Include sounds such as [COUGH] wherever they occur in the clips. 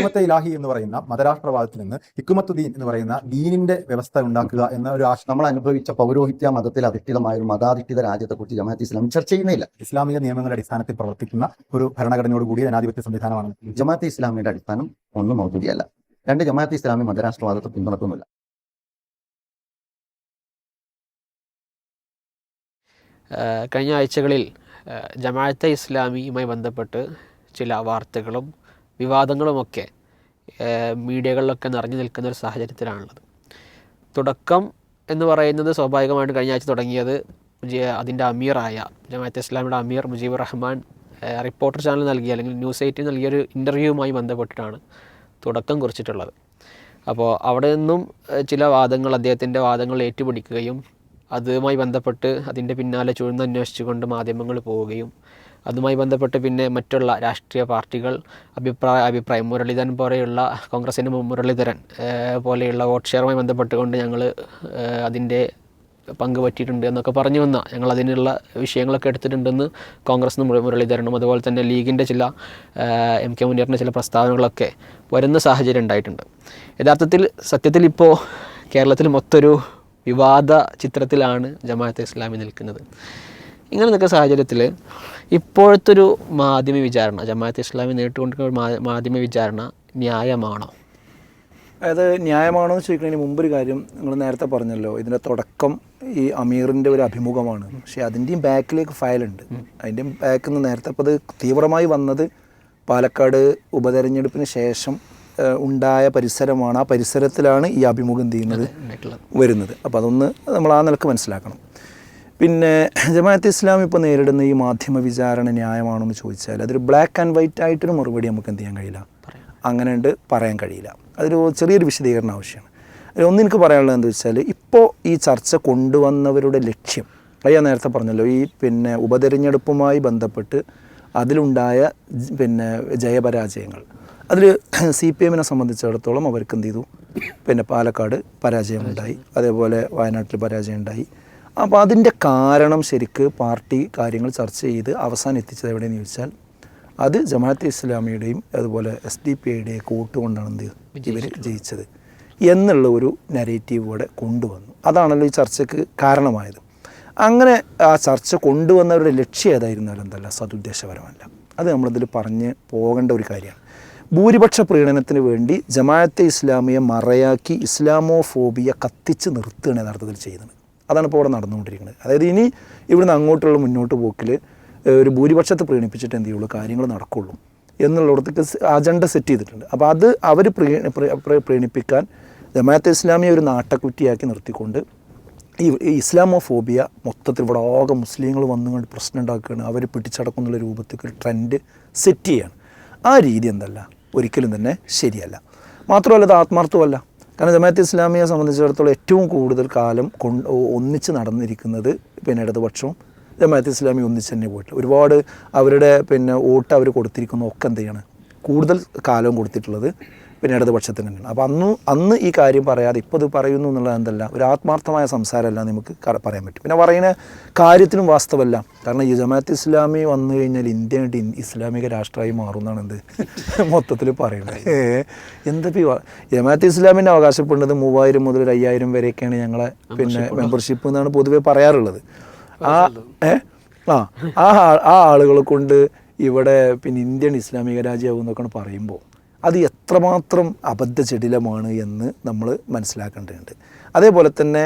ഹിക്കുമത്തെ ഇലാഹി എന്ന് പറയുന്ന മതരാഷ്ട്രവാദത്തിൽ നിന്ന് ഹിക്കുമത്തുദ്ദീൻ എന്ന് പറയുന്ന ദീനിന്റെ വ്യവസ്ഥ ഉണ്ടാക്കുക എന്ന ഒരു ആശ നമ്മൾ അനുഭവിച്ച പൗരോഹിത്യ മതത്തിൽ അധിഷ്ഠിതമായ ഒരു മതാധിഷ്ഠിത രാജ്യത്തെക്കുറിച്ച് ജമാഅത്ത് ഇസ്ലാം ചർച്ച ചെയ്യുന്നില്ല. ഇസ്ലാമിക നിയമങ്ങളുടെ അടിസ്ഥാനത്തിൽ പ്രവർത്തിക്കുന്ന ഒരു ഭരണഘടനയോട് കൂടിയ ജനാധിപത്യ സംവിധാനമാണ്. ജമാഅത്ത് ഇസ്ലാമിയുടെ അടിസ്ഥാനം ഒന്നും മൗജൂദിയല്ല. രണ്ട് ജമാഅത്ത് ഇസ്ലാമി മതരാഷ്ട്രവാദത്തെ പിന്തുണക്കുന്നില്ല. കഴിഞ്ഞ ആഴ്ചകളിൽ ജമാഅത്തെ ഇസ്ലാമിയുമായി ബന്ധപ്പെട്ട് ചില വാർത്തകളും വിവാദങ്ങളുമൊക്കെ മീഡിയകളിലൊക്കെ നിറഞ്ഞു നിൽക്കുന്ന ഒരു സാഹചര്യത്തിലാണുള്ളത്. തുടക്കം എന്ന് പറയുന്നത് സ്വാഭാവികമായിട്ട് കഴിഞ്ഞ ആഴ്ച തുടങ്ങിയത് അതിന്റെ അമീറായ ജമാഅത്ത് ഇസ്ലാമിയുടെ അമീർ മുജീബ് റഹ്മാൻ റിപ്പോർട്ടർ ചാനൽ നൽകിയ അല്ലെങ്കിൽ ന്യൂസ് എയ്റ്റിൽ നൽകിയൊരു ഇന്റർവ്യൂവുമായി ബന്ധപ്പെട്ടിട്ടാണ് തുടക്കം കുറിച്ചിട്ടുള്ളത്. അപ്പോൾ അവിടെ നിന്നും ചില വാദങ്ങൾ അദ്ദേഹത്തിന്റെ വാദങ്ങൾ ഏറ്റുപിടിക്കുകയും അതുമായി ബന്ധപ്പെട്ട് അതിന്റെ പിന്നാലെ ചുഴന്നന്വേഷിച്ചുകൊണ്ട് മാധ്യമങ്ങൾ പോവുകയും അതുമായി ബന്ധപ്പെട്ട് പിന്നെ മറ്റുള്ള രാഷ്ട്രീയ പാർട്ടികൾ അഭിപ്രായ അഭിപ്രായം മുരളീധരൻ പോലെയുള്ള കോൺഗ്രസിന്റെ മുരളീധരൻ പോലെയുള്ള വോട്ട് ഷെയറുമായി ബന്ധപ്പെട്ടുകൊണ്ട് ഞങ്ങൾ അതിന്റെ പങ്ക് പറ്റിയിട്ടുണ്ട് എന്നൊക്കെ പറഞ്ഞു വന്ന ഞങ്ങൾ അതിനുള്ള വിഷയങ്ങളൊക്കെ എടുത്തിട്ടുണ്ടെന്ന് കോൺഗ്രസ് മുരളീധരനും അതുപോലെ തന്നെ ലീഗിന്റെ ചില എം കെ മുന്നേറിന്റെ ചില പ്രസ്താവനകളൊക്കെ വരുന്ന സാഹചര്യം ഉണ്ടായിട്ടുണ്ട്. യഥാർത്ഥത്തിൽ സത്യത്തിൽ ഇപ്പോൾ കേരളത്തിൽ മൊത്തൊരു വിവാദ ചിത്രത്തിലാണ് ജമാഅത്തെ ഇസ്ലാമി നിൽക്കുന്നത്. ഇങ്ങനെ നിൽക്കുന്ന സാഹചര്യത്തിൽ ഇപ്പോഴത്തെ ഒരു മാധ്യമ വിചാരണ ജമാഅത്തെ ഇസ്ലാമി നേരിട്ടുകൊണ്ടിരിക്കുന്ന ഒരു മാധ്യമ വിചാരണ ന്യായമാണോ? അതായത് ന്യായമാണോ എന്ന് ചോദിക്കുന്നതിന് മുമ്പ് ഒരു കാര്യം നിങ്ങൾ നേരത്തെ പറഞ്ഞല്ലോ. ഇതിന്റെ തുടക്കം ഈ അമീറിന്റെ ഒരു അഭിമുഖമാണ്. പക്ഷേ അതിന്റെയും ബാക്കിലേക്ക് ഫയലുണ്ട് അതിന്റെയും ബാക്കിൽ നിന്ന് നേരത്തെ അപ്പോൾ അത് തീവ്രമായി വന്നത് പാലക്കാട് ഉപതെരഞ്ഞെടുപ്പിന് ശേഷം ഉണ്ടായ പരിസരമാണ്. ആ പരിസരത്തിലാണ് ഈ അഭിമുഖം ചെയ്യുന്നത്? വരുന്നത്. അപ്പോൾ അതൊന്ന് നമ്മൾ ആ നിലയ്ക്ക് മനസ്സിലാക്കണം. പിന്നെ ജമാഅത്ത് ഇസ്ലാം ഇപ്പോൾ നേരിടുന്ന ഈ മാധ്യമ വിചാരണ ന്യായമാണോ എന്ന് ചോദിച്ചാൽ അതൊരു ബ്ലാക്ക് ആൻഡ് വൈറ്റ് ആയിട്ടൊരു മറുപടി നമുക്ക് എന്ത് ചെയ്യാൻ കഴിയില്ല. അങ്ങനെ ഉണ്ട് പറയാൻ കഴിയില്ല. അതൊരു ചെറിയൊരു വിശദീകരണം ആവശ്യമാണ്. അതിൽ ഒന്ന് എനിക്ക് പറയാനുള്ളത് എന്താ വെച്ചാൽ ഇപ്പോൾ ഈ ചർച്ച കൊണ്ടുവന്നവരുടെ ലക്ഷ്യം അത് ഞാൻ നേരത്തെ പറഞ്ഞല്ലോ ഈ പിന്നെ ഉപതെരഞ്ഞെടുപ്പുമായി ബന്ധപ്പെട്ട് അതിലുണ്ടായ പിന്നെ ജയപരാജയങ്ങൾ. അതിൽ സി പി എമ്മിനെ സംബന്ധിച്ചിടത്തോളം അവർക്ക് എന്ത് ചെയ്തു? പിന്നെ പാലക്കാട് പരാജയമുണ്ടായി. അതേപോലെ വയനാട്ടിൽ പരാജയം ഉണ്ടായി അപ്പോൾ അതിന്റെ കാരണം ശരിക്ക് പാർട്ടി കാര്യങ്ങൾ ചർച്ച ചെയ്ത് അവസാനം എത്തിച്ചത് എവിടെയെന്ന് ചോദിച്ചാൽ അത് ജമാഅത്തെ ഇസ്ലാമിയുടെയും അതുപോലെ എസ് ഡി പി ഐയുടെയും കൂട്ട് കൊണ്ടാണ് എന്ത് ഇവർ ജയിച്ചത്. എന്നുള്ള ഒരു നരേറ്റീവ് ഇവിടെ കൊണ്ടുവന്നു. അതാണല്ലോ ഈ ചർച്ചയ്ക്ക് കാരണമായത്. അങ്ങനെ ആ ചർച്ച കൊണ്ടുവന്നവരുടെ ലക്ഷ്യം ഏതായിരുന്നാലും എന്തല്ല സതുദ്ദേശപരമല്ല അത് നമ്മളിതിൽ പറഞ്ഞ് പോകേണ്ട ഒരു കാര്യമാണ്. ഭൂരിപക്ഷ പ്രീണനത്തിന് വേണ്ടി ജമാഅത്തെ ഇസ്ലാമിയെ മറയാക്കി ഇസ്ലാമോ ഫോബിയ കത്തിച്ച് നിർത്തുകയാണ് യഥാർത്ഥത്തിൽ ചെയ്യുന്നത്. അതാണ് ഇപ്പോൾ ഇവിടെ നടന്നുകൊണ്ടിരിക്കുന്നത്. അതായത് ഇനി ഇവിടുന്ന് അങ്ങോട്ടുള്ള മുന്നോട്ട് പോക്കിൽ ഒരു ഭൂരിപക്ഷത്തെ പ്രീണിപ്പിച്ചിട്ട് എന്ത് ചെയ്യുള്ളൂ? കാര്യങ്ങൾ നടക്കുള്ളൂ എന്നുള്ളിടത്തേക്ക് അജണ്ട സെറ്റ് ചെയ്തിട്ടുണ്ട്. അപ്പോൾ അത് അവർ പ്രീ പ്രീ- പ്രീ- പ്രീണിപ്പിക്കാൻ ജമാഅത്തെ ഇസ്ലാമിയെ ഒരു നാട്ടക്കുറ്റിയാക്കി നിർത്തിക്കൊണ്ട് ഈ ഇസ്ലാമോ ഇസ്ലാമോഫോബിയ മൊത്തത്തിൽ ഇവിടെ ആകെ മുസ്ലിങ്ങൾ വന്നുകൊണ്ട് പ്രശ്നം ഉണ്ടാക്കുകയാണ്. അവർ പിടിച്ചടക്കുന്നുള്ള രൂപത്തിൽ ട്രെൻഡ് സെറ്റ് ചെയ്യാണ്. ആ രീതി എന്തല്ല? ഒരിക്കലും തന്നെ ശരിയല്ല. മാത്രമല്ല അത് ആത്മാർത്ഥമല്ല. കാരണം ജമാഅത്ത് ഇസ്ലാമിയെ സംബന്ധിച്ചിടത്തോളം ഏറ്റവും കൂടുതൽ കാലം കൊണ്ട് ഒന്നിച്ച് നടന്നിരിക്കുന്നത് പിന്നെ ഇടതുപക്ഷവും ജമാഅത്ത് ഇസ്ലാമി ഒന്നിച്ച് തന്നെ പോയിട്ട്. ഒരുപാട് അവരുടെ പിന്നെ വോട്ട് അവർ കൊടുത്തിരിക്കുന്ന ഒക്കെ എന്ത് കൂടുതൽ കാലം കൊടുത്തിട്ടുള്ളത് പിന്നെ ഇടതുപക്ഷത്തിന് തന്നെയാണ് അപ്പോൾ അന്ന് അന്ന് ഈ കാര്യം പറയാതെ ഇപ്പോൾ ഇത് പറയുന്നു എന്നുള്ളത് എന്തല്ല ഒരു ആത്മാർത്ഥമായ സംസാരമല്ല നമുക്ക് പറയാൻ പറ്റും. പിന്നെ പറയുന്ന കാര്യത്തിനും വാസ്തവമല്ല. കാരണം ഈ ജമാഅത്ത് ഇസ്ലാമി വന്നു കഴിഞ്ഞാൽ ഇന്ത്യ ആയിട്ട് ഇസ്ലാമിക രാഷ്ട്രമായി മാറുന്നതാണ് എന്ത് [LAUGHS] മൊത്തത്തിൽ പറയുന്നത്. ഏ, എന്താ ഇപ്പൊ ഈ വ- ജമാഅത്ത് ഇസ്ലാമിന്റെ അവകാശപ്പെടുന്നത് മൂവായിരം മുതൽ ഒരു അയ്യായിരം വരെയൊക്കെയാണ് ഞങ്ങളെ പിന്നെ മെമ്പർഷിപ്പ് എന്നാണ് പൊതുവെ പറയാറുള്ളത്. ആ ഏ ആ ആ ആ- ആ ആളുകളെ കൊണ്ട് ഇവിടെ പിന്നെ ഇന്ത്യൻ ഇസ്ലാമിക രാജ്യമാകും എന്നൊക്കെയാണ് പറയുമ്പോൾ. അത് എത്രമാത്രം അബദ്ധജടിലമാണ് എന്ന് നമ്മൾ മനസ്സിലാക്കേണ്ടതുണ്ട്. അതേപോലെ തന്നെ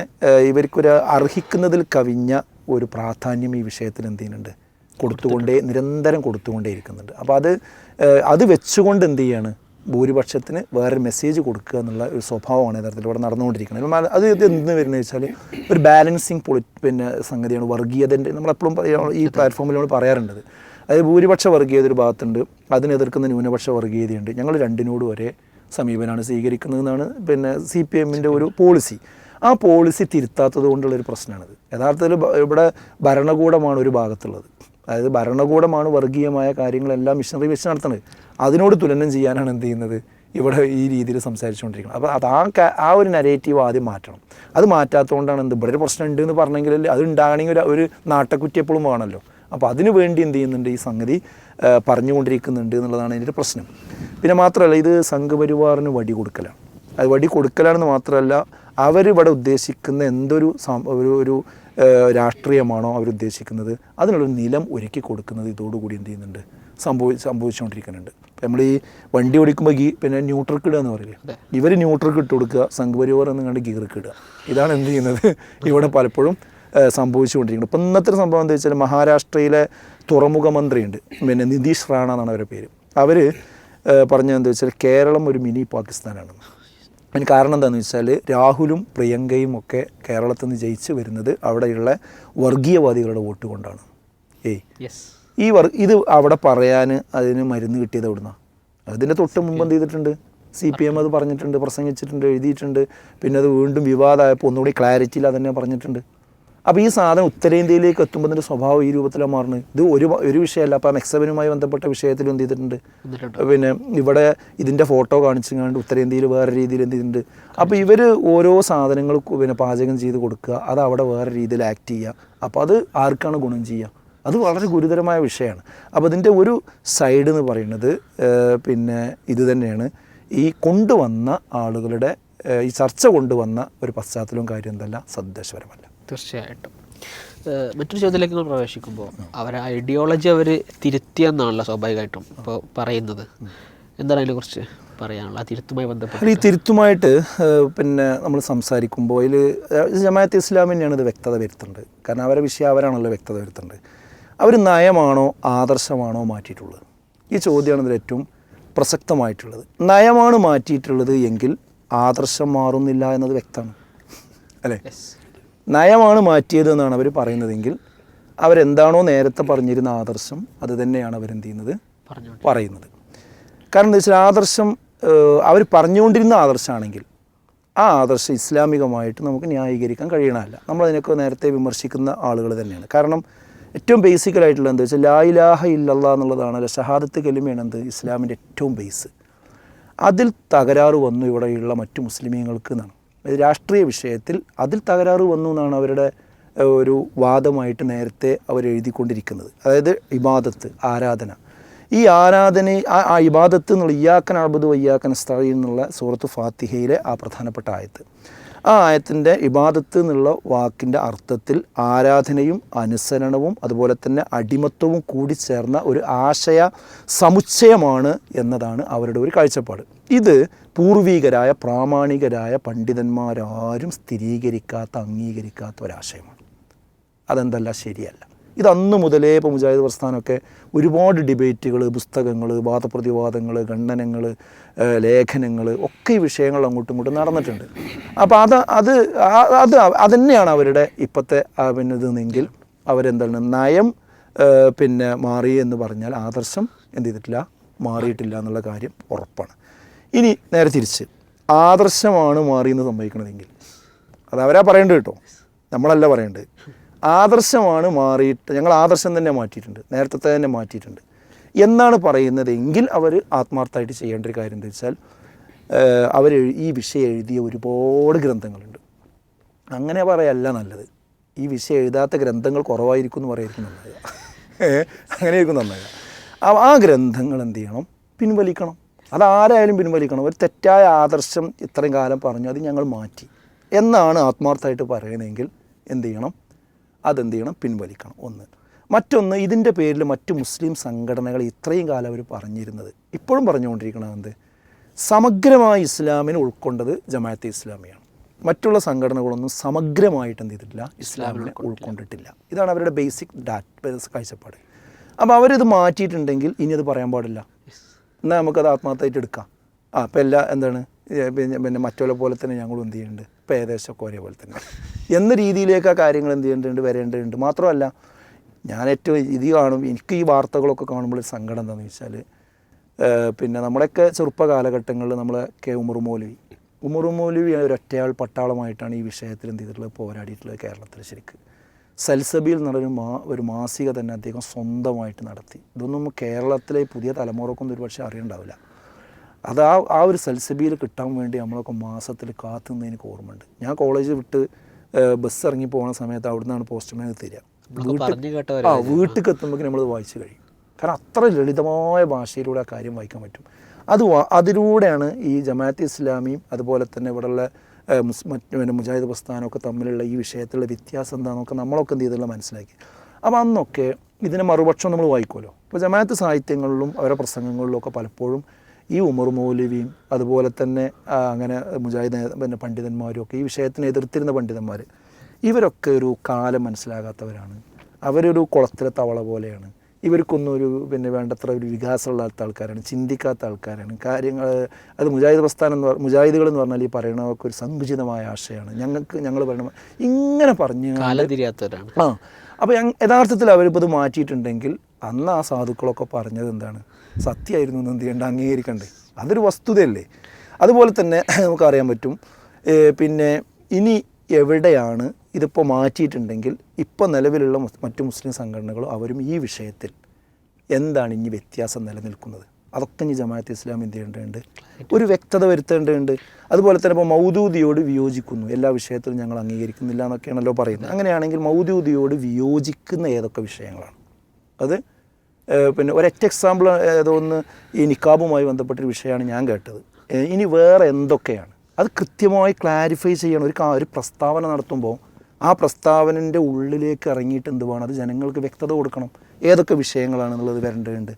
ഇവർക്കൊരു അർഹിക്കുന്നതിൽ കവിഞ്ഞ ഒരു പ്രാധാന്യം ഈ വിഷയത്തിൽ എന്ത് ചെയ്യുന്നുണ്ട്? കൊടുത്തുകൊണ്ടേ നിരന്തരം കൊടുത്തുകൊണ്ടേ ഇരിക്കുന്നുണ്ട്. അപ്പോൾ അത് അത് വെച്ചുകൊണ്ട് എന്ത് ചെയ്യാണ്? ഭൂരിപക്ഷത്തിന് വേറൊരു മെസ്സേജ് കൊടുക്കുക എന്നുള്ള ഒരു സ്വഭാവമാണ് യഥാർത്ഥത്തിൽ ഇവിടെ നടന്നുകൊണ്ടിരിക്കുന്നത്. അത് ഇത് എന്ത് വരുന്നത് വെച്ചാൽ ഒരു ബാലൻസിങ് പൊളി പിന്നെ സംഗതിയാണ് വർഗീയതന്റെ നമ്മളെപ്പോഴും ഈ പ്ലാറ്റ്ഫോമിൽ നമ്മൾ പറയാറുണ്ടത്. അതായത് ഭൂരിപക്ഷ വർഗീയത ഒരു ഭാഗത്തുണ്ട് അതിനെതിർക്കുന്ന ന്യൂനപക്ഷ വർഗീയതയുണ്ട്. ഞങ്ങൾ രണ്ടിനോട് ഒരേ സമീപനമാണ് സ്വീകരിക്കുന്നതെന്നാണ് പിന്നെ സി പി എമ്മിന്റെ ഒരു പോളിസി. ആ പോളിസി തിരുത്താത്തത് കൊണ്ടുള്ളൊരു പ്രശ്നമാണിത്. യഥാർത്ഥത്തിൽ ഇവിടെ ഭരണകൂടമാണ് ഒരു ഭാഗത്തുള്ളത്. അതായത് ഭരണകൂടമാണ് വർഗീയമായ കാര്യങ്ങളെല്ലാം മിഷനറി വെച്ച് നടത്തുന്നത്. അതിനോട് തുലനം ചെയ്യാനാണ് എന്ത് ചെയ്യുന്നത്? ഇവിടെ ഈ രീതിയിൽ സംസാരിച്ചുകൊണ്ടിരിക്കുന്നത്. അപ്പോൾ അത് ആ ആ ഒരു നരേറ്റീവ് ആദ്യം മാറ്റണം. അത് മാറ്റാത്തതുകൊണ്ടാണ് എന്ത്? ഇവിടെ ഒരു പ്രശ്നം ഉണ്ട് എന്ന് പറഞ്ഞെങ്കിൽ അത് ഉണ്ടാകണമെങ്കിൽ ഒരു നാട്ടക്കുറ്റി എപ്പോഴും വേണമല്ലോ. അപ്പോൾ അതിനു വേണ്ടി എന്ത് ചെയ്യുന്നുണ്ട്? ഈ സംഗതി പറഞ്ഞുകൊണ്ടിരിക്കുന്നുണ്ട് എന്നുള്ളതാണ് ഇതിന്റെ പ്രശ്നം. പിന്നെ മാത്രമല്ല ഇത് സംഘപരിവാറിന് വടി കൊടുക്കലാണ് അത് വടി കൊടുക്കലാണെന്ന് മാത്രമല്ല അവരിവിടെ ഉദ്ദേശിക്കുന്ന എന്തൊരു ഒരു ഒരു രാഷ്ട്രീയമാണോ അവരുദ്ദേശിക്കുന്നത് അതിനുള്ളൊരു നിലം ഒരുക്കി കൊടുക്കുന്നത് ഇതോടുകൂടി എന്ത് ചെയ്യുന്നുണ്ട്? സംഭവി സംഭവിച്ചുകൊണ്ടിരിക്കുന്നുണ്ട്. ഇപ്പം നമ്മൾ ഈ വണ്ടി ഓടിക്കുമ്പോൾ ഗീ പിന്നെ ന്യൂട്രക്ക് ഇടുക എന്ന് പറയില്ലേ? ഇവർ ന്യൂട്രക്ക് ഇട്ട് കൊടുക്കുക സംഘപരിവാർ എന്ന് കണ്ട് ഗീർക്ക് ഇടുക. ഇതാണ് എന്ത് ചെയ്യുന്നത്? ഇവിടെ പലപ്പോഴും സംഭവിച്ചുകൊണ്ടിരിക്കുന്നത്. ഇപ്പം ഇന്നത്തെ ഒരു സംഭവം എന്താ വെച്ചാൽ മഹാരാഷ്ട്രയിലെ തുറമുഖ മന്ത്രിയുണ്ട് പിന്നെ നിതീഷ് റാണ എന്നാണ് അവരുടെ പേര്. അവർ പറഞ്ഞതെന്ന് വെച്ചാൽ കേരളം ഒരു മിനി പാകിസ്ഥാനാണെന്ന്. അതിന് കാരണം എന്താണെന്ന് വെച്ചാൽ രാഹുലും പ്രിയങ്കയും ഒക്കെ കേരളത്തിൽ നിന്ന് ജയിച്ച് വരുന്നത് അവിടെയുള്ള വർഗീയവാദികളുടെ വോട്ട് കൊണ്ടാണ്. ഏയ്. യെസ് ഈ വർ ഇത് അവിടെ പറയാൻ അതിന് മരുന്ന് കിട്ടിയത് എവിടുന്നാ? അതിന്റെ തൊട്ട് മുമ്പ് എന്ത് ചെയ്തിട്ടുണ്ട്? സി പി എം അത് പറഞ്ഞിട്ടുണ്ട് പ്രസംഗിച്ചിട്ടുണ്ട് എഴുതിയിട്ടുണ്ട്. പിന്നെ അത് വീണ്ടും വിവാദമായപ്പോൾ ഒന്നുകൂടി ക്ലാരിറ്റിയിൽ അതന്നെ പറഞ്ഞിട്ടുണ്ട്. അപ്പോൾ ഈ സാധനം ഉത്തരേന്ത്യയിലേക്ക് എത്തുമ്പോൾ ഇതിന്റെ സ്വഭാവം ഈ രൂപത്തിലാണ് മാറുന്നത്. ഇത് ഒരു ഒരു വിഷയമല്ല. അപ്പം മെക്സബനുമായി ബന്ധപ്പെട്ട വിഷയത്തിൽ എന്ത് ചെയ്തിട്ടുണ്ട്? പിന്നെ ഇവിടെ ഇതിന്റെ ഫോട്ടോ കാണിച്ചുകൊണ്ട് ഉത്തരേന്ത്യയിൽ വേറെ രീതിയിൽ എന്ത് ചെയ്തിട്ടുണ്ട്? അപ്പോൾ ഇവർ ഓരോ സാധനങ്ങൾ പിന്നെ പാചകം ചെയ്ത് കൊടുക്കുക. അത് അവിടെ വേറെ രീതിയിൽ ആക്ട് ചെയ്യുക. അപ്പോൾ അത് ആർക്കാണ് ഗുണം ചെയ്യുക? അത് വളരെ ഗുരുതരമായ വിഷയമാണ്. അപ്പോൾ അതിന്റെ ഒരു സൈഡ് എന്ന് പറയുന്നത് പിന്നെ ഇത് തന്നെയാണ്. ഈ കൊണ്ടുവന്ന ആളുകളുടെ ഈ ചർച്ച കൊണ്ടുവന്ന ഒരു പശ്ചാത്തലവും കാര്യം എന്തല്ല സദ്ദേശപരമല്ല തീർച്ചയായിട്ടും. മറ്റൊരു ചോദ്യത്തിലേക്ക് നമ്മൾ പ്രവേശിക്കുമ്പോൾ അവരെ ഐഡിയോളജി അവർ തിരുത്തിയെന്നാണല്ലോ സ്വാഭാവികമായിട്ടും ഇപ്പോൾ പറയുന്നത്. എന്താണ് അതിനെ അതിനെക്കുറിച്ച് പറയാനുള്ളത്? തിരുത്തുമായി ബന്ധപ്പെട്ട്. ഈ തിരുത്തുമായിട്ട് പിന്നെ നമ്മൾ സംസാരിക്കുമ്പോൾ അതിൽ ജമാഅത്ത് ഇസ്ലാമിനെയാണ് ഇത് വ്യക്തത വരുത്തേണ്ടത് കാരണം അവരെ വിഷയം അവരാണല്ലോ വ്യക്തത വരുത്തേണ്ടത് അവർ നയമാണോ ആദർശമാണോ മാറ്റിയിട്ടുള്ളത്? ഈ ചോദ്യമാണ് ഇതിൽ ഏറ്റവും പ്രസക്തമായിട്ടുള്ളത്. നയമാണ് മാറ്റിയിട്ടുള്ളത് എങ്കിൽ ആദർശം മാറുന്നില്ല എന്നത് വ്യക്തമാണ്. അല്ലേ? നയമാണ് മാറ്റിയത് എന്നാണ് അവർ പറയുന്നതെങ്കിൽ അവരെന്താണോ നേരത്തെ പറഞ്ഞിരുന്ന ആദർശം അത് തന്നെയാണ് അവരെന്ത് ചെയ്യുന്നത്? പറയുന്നത്. കാരണം എന്താ വെച്ചാൽ ആദർശം അവർ പറഞ്ഞുകൊണ്ടിരുന്ന ആദർശമാണെങ്കിൽ ആ ആദർശം ഇസ്ലാമികമായിട്ട് നമുക്ക് ന്യായീകരിക്കാൻ കഴിയണമല്ല. നമ്മളതിനൊക്കെ നേരത്തെ വിമർശിക്കുന്ന ആളുകൾ തന്നെയാണ്. കാരണം ഏറ്റവും ബേസിക്കലായിട്ടുള്ള എന്താ വെച്ചാൽ ലായിലാഹ ഇല്ലല്ല എന്നുള്ളതാണ്. ഷഹാദത്ത് കലിമയാണ് എന്ത്? ഇസ്ലാമിന്റെ ഏറ്റവും ബേസ് അതിൽ തകരാറ് വന്നു ഇവിടെയുള്ള മറ്റു മുസ്ലിമീങ്ങൾക്ക് എന്നാണ്. രാഷ്ട്രീയ വിഷയത്തിൽ അതിൽ തകരാറ് വന്നു എന്നാണ് അവരുടെ ഒരു വാദമായിട്ട് നേരത്തെ അവർ എഴുതിക്കൊണ്ടിരിക്കുന്നത്. അതായത് ഇബാദത്ത് ആരാധന. ഈ ആരാധന ആ ഇബാദത്ത് എന്നുള്ള ഇയാക്കൻ അബുദ് വയ്യാക്കൻ സ്ഥലയിൽ എന്നുള്ള സൂറത്ത് ഫാത്തിഹയിലെ ആ പ്രധാനപ്പെട്ട ആയത്ത്. ആ ആയത്തിന്റെ ഇബാദത്ത് എന്നുള്ള വാക്കിന്റെ അർത്ഥത്തിൽ ആരാധനയും അനുസരണവും അതുപോലെ തന്നെ അടിമത്വവും കൂടി ചേർന്ന ഒരു ആശയ സമുച്ചയമാണ് എന്നതാണ് അവരുടെ ഒരു കാഴ്ചപ്പാട്. ഇത് പൂർവികരായ പ്രാമാണികരായ പണ്ഡിതന്മാരാരും സ്ഥിരീകരിക്കാത്ത അംഗീകരിക്കാത്ത ഒരാശയമാണ്. അതെന്തല്ല ശരിയല്ല. ഇത് അന്ന് മുതലേ ഇപ്പോൾ മുജാഹിദ് പ്രസ്ഥാനമൊക്കെ ഒരുപാട് ഡിബേറ്റുകൾ പുസ്തകങ്ങൾ വാദപ്രതിവാദങ്ങൾ ഖണ്ഡനങ്ങൾ ലേഖനങ്ങൾ ഒക്കെ ഈ വിഷയങ്ങൾ അങ്ങോട്ടും ഇങ്ങോട്ടും നടന്നിട്ടുണ്ട്. അപ്പോൾ അത് അത് അത് അതന്നെയാണ് അവരുടെ ഇപ്പോഴത്തെ പിന്നതെങ്കിൽ അവരെന്താണ് നയം പിന്നെ മാറി എന്ന് പറഞ്ഞാൽ ആദർശം എന്ത് ചെയ്തിട്ടില്ല മാറിയിട്ടില്ല എന്നുള്ള കാര്യം ഉറപ്പാണ്. ഇനി നേരെ തിരിച്ച്. ആദർശമാണ് മാറിയെന്ന് സംഭവിക്കണതെങ്കിൽ അത് അവരാ പറയേണ്ടത് കേട്ടോ. നമ്മളല്ല പറയേണ്ടത്. ആദർശമാണ് മാറിയിട്ട് ഞങ്ങൾ ആദർശം തന്നെ മാറ്റിയിട്ടുണ്ട്. നേരത്തെ തന്നെ മാറ്റിയിട്ടുണ്ട്. എന്നാണ് പറയുന്നത് എങ്കിൽ അവർ ആത്മാർത്ഥമായിട്ട് ചെയ്യേണ്ട ഒരു കാര്യം എന്താ വെച്ചാൽ അവർ ഈ വിഷയം എഴുതിയ ഒരുപാട് ഗ്രന്ഥങ്ങളുണ്ട്. അങ്ങനെ പറയല്ല നല്ലത്. ഈ വിഷയം എഴുതാത്ത ഗ്രന്ഥങ്ങൾ കുറവായിരിക്കും എന്ന് പറയായിരിക്കും നന്നായ. അങ്ങനെ അങ്ങനെയായിരിക്കും നന്നാവുക ആ- ആ ഗ്രന്ഥങ്ങൾ എന്ത് ചെയ്യണം? പിൻവലിക്കണം. അതാരായാലും പിൻവലിക്കണം. ഒരു തെറ്റായ ആദർശം ഇത്രയും കാലം പറഞ്ഞു അത് ഞങ്ങൾ മാറ്റി. എന്നാണ് ആത്മാർത്ഥമായിട്ട് പറയുന്നതെങ്കിൽ എന്ത് ചെയ്യണം? അതെന്ത് ചെയ്യണം? പിൻവലിക്കണം. ഒന്ന്. മറ്റൊന്ന് ഇതിന്റെ പേരിൽ മറ്റ് മുസ്ലിം സംഘടനകൾ ഇത്രയും കാലം അവർ പറഞ്ഞിരുന്നത്. ഇപ്പോഴും പറഞ്ഞുകൊണ്ടിരിക്കണം എന്ത്? സമഗ്രമായ ഇസ്ലാമിനെ ഉൾക്കൊണ്ടത് ജമാഅത്തെ ഇസ്ലാമിയാണ്. മറ്റുള്ള സംഘടനകളൊന്നും സമഗ്രമായിട്ട് എന്ത് ചെയ്തിട്ടില്ല ഇസ്ലാമിനെ ഉൾക്കൊണ്ടിട്ടില്ല. ഇതാണ് അവരുടെ ബേസിക് ഡാറ്റ് കാഴ്ചപ്പാട്. അപ്പോൾ അവരിത് മാറ്റിയിട്ടുണ്ടെങ്കിൽ ഇനി അത് പറയാൻ പാടില്ല. എന്നാൽ നമുക്കത് ആത്മാർത്ഥമായിട്ട് എടുക്കാം. ആ അപ്പം എല്ലാ എന്താണ് പിന്നെ പിന്നെ മറ്റുള്ള പോലെ തന്നെ ഞങ്ങളും എന്ത് ചെയ്യുന്നുണ്ട്? ഇപ്പം ഏകദേശമൊക്കെ ഒരേപോലെ തന്നെ. എന്ന രീതിയിലേക്ക് ആ കാര്യങ്ങൾ എന്ത് ചെയ്യേണ്ടതുണ്ട് വരേണ്ടതുണ്ട്? മാത്രമല്ല ഞാൻ ഏറ്റവും ഇത് കാണും എനിക്ക് ഈ വാർത്തകളൊക്കെ കാണുമ്പോൾ സങ്കടം എന്താണെന്ന് വെച്ചാൽ പിന്നെ നമ്മളൊക്കെ ചെറുപ്പ കാലഘട്ടങ്ങളിൽ നമ്മളെ കെ മൗലവി ഉമർ ഒരൊറ്റയാൾ പട്ടാളമായിട്ടാണ് ഈ വിഷയത്തിൽ എന്ത് ചെയ്തിട്ടുള്ളത് പോരാടിയിട്ടുള്ളത് കേരളത്തിൽ ശരിക്ക്. സൽസബിയിൽ എന്നൊരു മാ ഒരു മാസിക തന്നെ അദ്ദേഹം സ്വന്തമായിട്ട് നടത്തി. ഇതൊന്നും കേരളത്തിലെ പുതിയ തലമുറക്കൊന്നും ഒരു പക്ഷേ അറിയണ്ടാവില്ല. അത് ആ ആ ഒരു സൽസബിയിൽ കിട്ടാൻ വേണ്ടി നമ്മളൊക്കെ മാസത്തിൽ കാത്തുനിന്ന് എനിക്ക് ഓർമ്മയുണ്ട്. ഞാൻ കോളേജ് വിട്ട് ബസ് ഇറങ്ങി പോകുന്ന സമയത്ത് അവിടെ നിന്നാണ് പോസ്റ്റ്മാൻ തരിക. വീട്ടിൽ ആ വീട്ടിൽ എത്തുമ്പോൾ നമ്മൾ വായിച്ചു കഴിയും. കാരണം അത്ര ലളിതമായ ഭാഷയിലൂടെ ആ കാര്യം വായിക്കാൻ പറ്റും. അത് അതിലൂടെയാണ് ഈ ജമാഅത്ത് ഇസ്ലാമിയും അതുപോലെ തന്നെ ഇവിടെയുള്ള മറ്റ് പിന്നെ മുജാഹിദ് പ്രസ്ഥാനമൊക്കെ തമ്മിലുള്ള ഈ വിഷയത്തിലുള്ള വ്യത്യാസം എന്താണെന്നൊക്കെ നമ്മളൊക്കെ എന്ത് ചെയ്തുള്ള മനസ്സിലാക്കി. അപ്പോൾ അന്നൊക്കെ ഇതിനെ മറുപക്ഷം നമ്മൾ വായിക്കുമല്ലോ അപ്പോൾ ജമാഅത്ത് സാഹിത്യങ്ങളിലും അവരുടെ പ്രസംഗങ്ങളിലും ഒക്കെ പലപ്പോഴും ഈ ഉമർ മൗലവിയും അതുപോലെ തന്നെ അങ്ങനെ മുജാഹിദ് പിന്നെ പണ്ഡിതന്മാരും ഒക്കെ ഈ വിഷയത്തിനെ എതിർത്തിരുന്ന പണ്ഡിതന്മാർ ഇവരൊക്കെ ഒരു കാലം മനസ്സിലാകാത്തവരാണ്. അവരൊരു കുളത്തിലെ തവള പോലെയാണ്. ഇവർക്കൊന്നും ഒരു പിന്നെ വേണ്ടത്ര ഒരു വികാസമില്ലാത്ത ആൾക്കാരാണ് ചിന്തിക്കാത്ത ആൾക്കാരാണ്. കാര്യങ്ങൾ അത് മുജാഹിദ് പ്രസ്ഥാനം എന്ന് മുജാഹിദുകൾ എന്ന് പറഞ്ഞാൽ ഈ പറയണമൊക്കെ ഒരു സങ്കുചിതമായ ആശയമാണ്. ഞങ്ങൾക്ക് ഞങ്ങൾ പറയണ ഇങ്ങനെ പറഞ്ഞു കാലതിരിയാത്തവരാണ്. ആ അപ്പോൾ യഥാർത്ഥത്തിൽ അവരിപ്പോൾ ഇത് മാറ്റിയിട്ടുണ്ടെങ്കിൽ അന്ന് ആ സാധുക്കളൊക്കെ പറഞ്ഞത് എന്താണ്? സത്യമായിരുന്നു എന്ന് എന്ത് ചെയ്യേണ്ട അംഗീകരിക്കണ്ടേ. അതൊരു വസ്തുതയല്ലേ. അതുപോലെ തന്നെ നമുക്കറിയാൻ പറ്റും പിന്നെ ഇനി എവിടെയാണ് ഇതിപ്പോൾ മാറ്റിയിട്ടുണ്ടെങ്കിൽ ഇപ്പോൾ നിലവിലുള്ള മറ്റു മുസ്ലിം സംഘടനകളും അവരും ഈ വിഷയത്തിൽ എന്താണ് ഇനി വ്യത്യാസം നിലനിൽക്കുന്നത്? അതൊക്കെ ഇനി ജമാഅത്ത് ഇസ്ലാം എന്ത് ചെയ്യേണ്ടതുണ്ട്? ഒരു വ്യക്തത വരുത്തേണ്ടതുണ്ട്. അതുപോലെ തന്നെ ഇപ്പോൾ മൗദൂദിയോട് വിയോജിക്കുന്നു. എല്ലാ വിഷയത്തിലും ഞങ്ങൾ അംഗീകരിക്കുന്നില്ല എന്നൊക്കെയാണല്ലോ പറയുന്നത്. അങ്ങനെയാണെങ്കിൽ മൗദൂദിയോട് വിയോജിക്കുന്ന ഏതൊക്കെ വിഷയങ്ങളാണ്? അത് പിന്നെ ഒരൊറ്റ എക്സാമ്പിൾ ഏതോ ഒന്ന് ഈ നിക്കാബുമായി ബന്ധപ്പെട്ടൊരു വിഷയമാണ് ഞാൻ കേട്ടത്. ഇനി വേറെ എന്തൊക്കെയാണ്? അത് കൃത്യമായി ക്ലാരിഫൈ ചെയ്യണം. ഒരു ഒരു പ്രസ്താവന നടത്തുമ്പോൾ ആ പ്രസ്താവനന്റെ ഉള്ളിലേക്ക് ഇറങ്ങിയിട്ട് എന്ത് വേണം അത് ജനങ്ങൾക്ക് വ്യക്തത കൊടുക്കണം. ഏതൊക്കെ വിഷയങ്ങളാണ് എന്നുള്ളത് വരേണ്ടതുണ്ട്.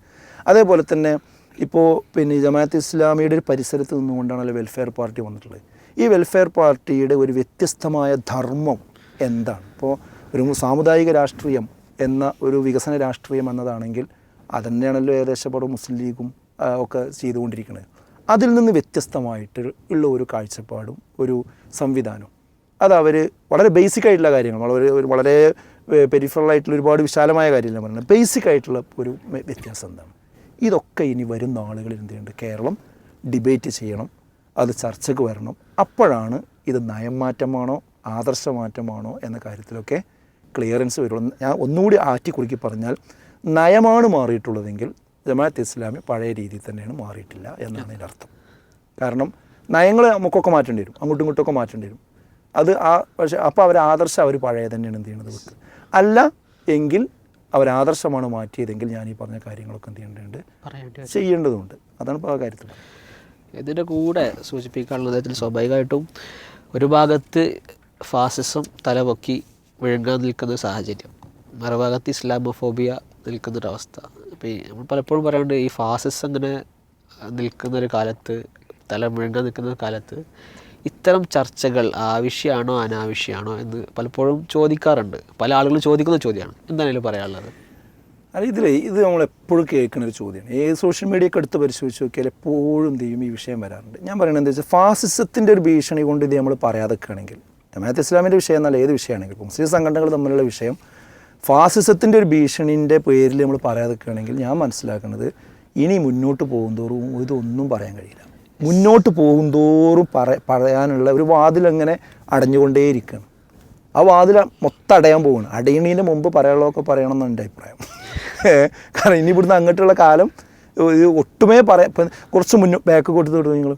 അതേപോലെ തന്നെ ഇപ്പോൾ പിന്നെ ജമാഅത്ത് ഇസ്ലാമിയുടെ ഒരു പരിസരത്ത് നിന്നുകൊണ്ടാണല്ലോ വെൽഫെയർ പാർട്ടി വന്നിട്ടുള്ളത്. ഈ വെൽഫെയർ പാർട്ടിയുടെ ഒരു വ്യത്യസ്തമായ ധർമ്മം എന്താണ്? ഇപ്പോൾ ഒരു സാമുദായിക രാഷ്ട്രീയം എന്ന ഒരു വികസന രാഷ്ട്രീയം എന്നതാണെങ്കിൽ അതന്നെയാണല്ലോ ഏകദേശം മുസ്ലിം ലീഗും ഒക്കെ ചെയ്തുകൊണ്ടിരിക്കുന്നത്. അതിൽ നിന്ന് വ്യത്യസ്തമായിട്ട് ഉള്ള ഒരു കാഴ്ചപ്പാടും ഒരു സംവിധാനവും അത് അവർ വളരെ ബേസിക് ആയിട്ടുള്ള കാര്യങ്ങൾ. വളരെ വളരെ പെരിഫറൽ ആയിട്ടുള്ള ഒരുപാട് വിശാലമായ കാര്യമല്ല പറയുന്നത് ബേസിക് ആയിട്ടുള്ള ഒരു വ്യ- വ്യത്യാസം എന്താണ്? ഇതൊക്കെ ഇനി വരും നാളുകളിൽ എന്ത് ചെയ്യേണ്ടത് കേരളം ഡിബേറ്റ് ചെയ്യണം. അത് ചർച്ചയ്ക്ക് വരണം. അപ്പോഴാണ് ഇത് നയം മാറ്റമാണോ ആദർശ മാറ്റമാണോ എന്ന കാര്യത്തിലൊക്കെ ക്ലിയറൻസ് വരുള്ളൂ. ഞാൻ ഒന്നുകൂടി ആറ്റി കുറുക്കി പറഞ്ഞാൽ നയമാണ് മാറിയിട്ടുള്ളതെങ്കിൽ ജമാഅത്ത് ഇസ്ലാമി പഴയ രീതിയിൽ തന്നെയാണ് മാറിയിട്ടില്ല എന്നാണ് അതിന്റെ അർത്ഥം കാരണം നയങ്ങൾ നമുക്കൊക്കെ മാറ്റേണ്ടി വരും. അങ്ങോട്ടും ഇങ്ങോട്ടൊക്കെ മാറ്റേണ്ടി വരും. അത് ആ പക്ഷേ അപ്പോൾ അവർ ആദർശം അവർ പഴയ തന്നെയാണ് എന്ത് ചെയ്യണത്? വെക്ക് അല്ല എങ്കിൽ അവർ ആദർശമാണ് മാറ്റിയതെങ്കിൽ ഞാൻ ഈ പറഞ്ഞ കാര്യങ്ങളൊക്കെ എന്ത് ചെയ്യേണ്ടതുണ്ട്? ചെയ്യേണ്ടതുണ്ട്. അതാണ് ഇപ്പോൾ ആ കാര്യത്തിൽ ഇതിന്റെ കൂടെ സൂചിപ്പിക്കാനുള്ള ഇതിൽ സ്വാഭാവികമായിട്ടും ഒരു ഭാഗത്ത് ഫാസിസം തലപൊക്കി വിഴുങ്ങാൻ നിൽക്കുന്ന സാഹചര്യം. മറുഭാഗത്ത് ഇസ്ലാമോഫോബിയ നിൽക്കുന്നൊരവസ്ഥ അപ്പോൾ ഈ നമ്മൾ പലപ്പോഴും പറയാറുണ്ട് ഈ ഫാസിസം ഇങ്ങനെ നിൽക്കുന്ന ഒരു കാലത്ത് തല മുഴുങ്ങാൻ നിൽക്കുന്ന കാലത്ത് ഇത്തരം ചർച്ചകൾ ആവശ്യമാണോ അനാവശ്യമാണോ എന്ന് പലപ്പോഴും ചോദിക്കാറുണ്ട്. പല ആളുകളും ചോദിക്കുന്ന ചോദ്യമാണ്. എന്താണ് ഇതിൽ പറയാനുള്ളത്? അല്ല ഇതിൽ ഇത് നമ്മൾ എപ്പോഴും കേൾക്കുന്ന ഒരു ചോദ്യമാണ്. ഏത് സോഷ്യൽ മീഡിയ എടുത്ത് പരിശോധിച്ച് നോക്കിയാൽ എപ്പോഴും ചെയ്യും ഈ വിഷയം വരാറുണ്ട്. ഞാൻ പറയുന്നത് എന്താ വെച്ചാൽ ഫാസിസത്തിന്റെ ഒരു ഭീഷണി കൊണ്ട് ഇത് നമ്മൾ പറയാതൊക്കെയാണെങ്കിൽ ജമാഅത്ത് ഇസ്ലാമിന്റെ വിഷയം എന്നല്ല ഏത് വിഷയമാണെങ്കിൽ ഇപ്പോൾ മുസ്ലിം സംഘടനകൾ തമ്മിലുള്ള വിഷയം ഫാസിസത്തിന്റെ ഒരു ഭീഷണിന്റെ പേരിൽ നമ്മൾ പറയാതൊക്കെയാണെങ്കിൽ ഞാൻ മനസ്സിലാക്കുന്നത് ഇനി മുന്നോട്ട് പോകുന്തോറും ഇതൊന്നും പറയാൻ കഴിയില്ല. മുന്നോട്ട് പോകും തോറും പറ പറയാനുള്ള ഒരു വാതിലങ്ങനെ അടഞ്ഞുകൊണ്ടേയിരിക്കുകയാണ്. ആ വാതിൽ മൊത്തം അടയാൻ പോവുകയാണ് അടയണീന്റെ മുമ്പ് പറയാനുള്ളതൊക്കെ പറയണം എന്നാണ് എന്റെ അഭിപ്രായം. [LAUGHS] കാരണം ഇനി ഇവിടുന്ന് അങ്ങോട്ടുള്ള കാലം ഒട്ടുമേ പറയാം ഇപ്പം കുറച്ച് മുന്നോ ബാക്ക് കൊടുത്തു നിങ്ങൾ?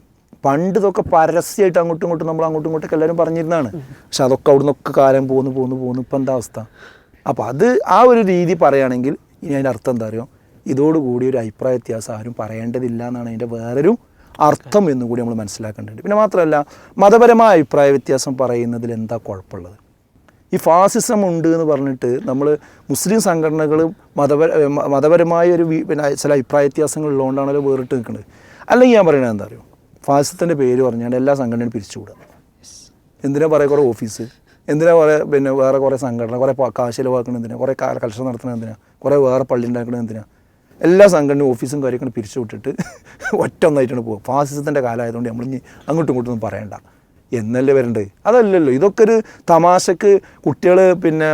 പണ്ട് ഇതൊക്കെ പരസ്യമായിട്ട് അങ്ങോട്ടും ഇങ്ങോട്ടും നമ്മൾ അങ്ങോട്ടും ഇങ്ങോട്ടൊക്കെ എല്ലാവരും പറഞ്ഞിരുന്നതാണ്. പക്ഷെ അതൊക്കെ അവിടെ നിന്നൊക്കെ കാലം പോകുന്നു പോകുന്നു പോകുന്നു ഇപ്പം എന്താ അവസ്ഥ? അപ്പോൾ അത് ആ ഒരു രീതി പറയുകയാണെങ്കിൽ ഇനി അതിന്റെ അർത്ഥം എന്താ അറിയോ? ഇതോടുകൂടി ഒരു അഭിപ്രായ വ്യത്യാസം ആരും പറയേണ്ടതില്ല എന്നാണ് അതിന്റെ വേറൊരു അർത്ഥം എന്നും കൂടി നമ്മൾ മനസ്സിലാക്കേണ്ടതുണ്ട്. പിന്നെ മാത്രമല്ല മതപരമായ അഭിപ്രായ വ്യത്യാസം പറയുന്നതിൽ എന്താ കുഴപ്പമുള്ളത്? ഈ ഫാസിസം ഉണ്ട് എന്ന് പറഞ്ഞിട്ട് നമ്മൾ മുസ്ലിം സംഘടനകൾ മതപര മതപരമായ ഒരു പിന്നെ ചില അഭിപ്രായ വ്യത്യാസങ്ങൾ ഉള്ളതുകൊണ്ടാണല്ലോ വേറിട്ട് നിൽക്കുന്നത്. അല്ലെങ്കിൽ ഞാൻ പറയുന്നത് എന്താ അറിയോ? ഫാസിസത്തിന്റെ പേര് പറഞ്ഞാൽ എല്ലാ സംഘടനയും പിരിച്ചുവിടുക. എന്തിനാ പറയുക കുറേ ഓഫീസ്? എന്തിനാ കുറേ പിന്നെ വേറെ കുറേ സംഘടന കുറേ കാശിലവാക്കണം കാശ് ചിലവാക്കുന്നത് എന്തിനാ? കുറേ കലക്ഷൻ നടത്തണം എന്തിനാ? കുറേ വേറെ പള്ളി ഉണ്ടാക്കുന്നത് എന്തിനാ? എല്ലാ സംഘടനയും ഓഫീസും കാര്യങ്ങളും പിരിച്ചു വിട്ടിട്ട് [LAUGHS] ഒറ്റ ഒന്നായിട്ടാണ് പോകുക ഫാസിസത്തിന്റെ കാലമായതുകൊണ്ട് നമ്മൾ ഇനി അങ്ങോട്ടും ഇങ്ങോട്ടും ഒന്നും പറയണ്ട. എന്നല്ലേ വരണ്ടത് അതല്ലല്ലോ ഇതൊക്കെ ഒരു തമാശക്ക് കുട്ടികൾ പിന്നെ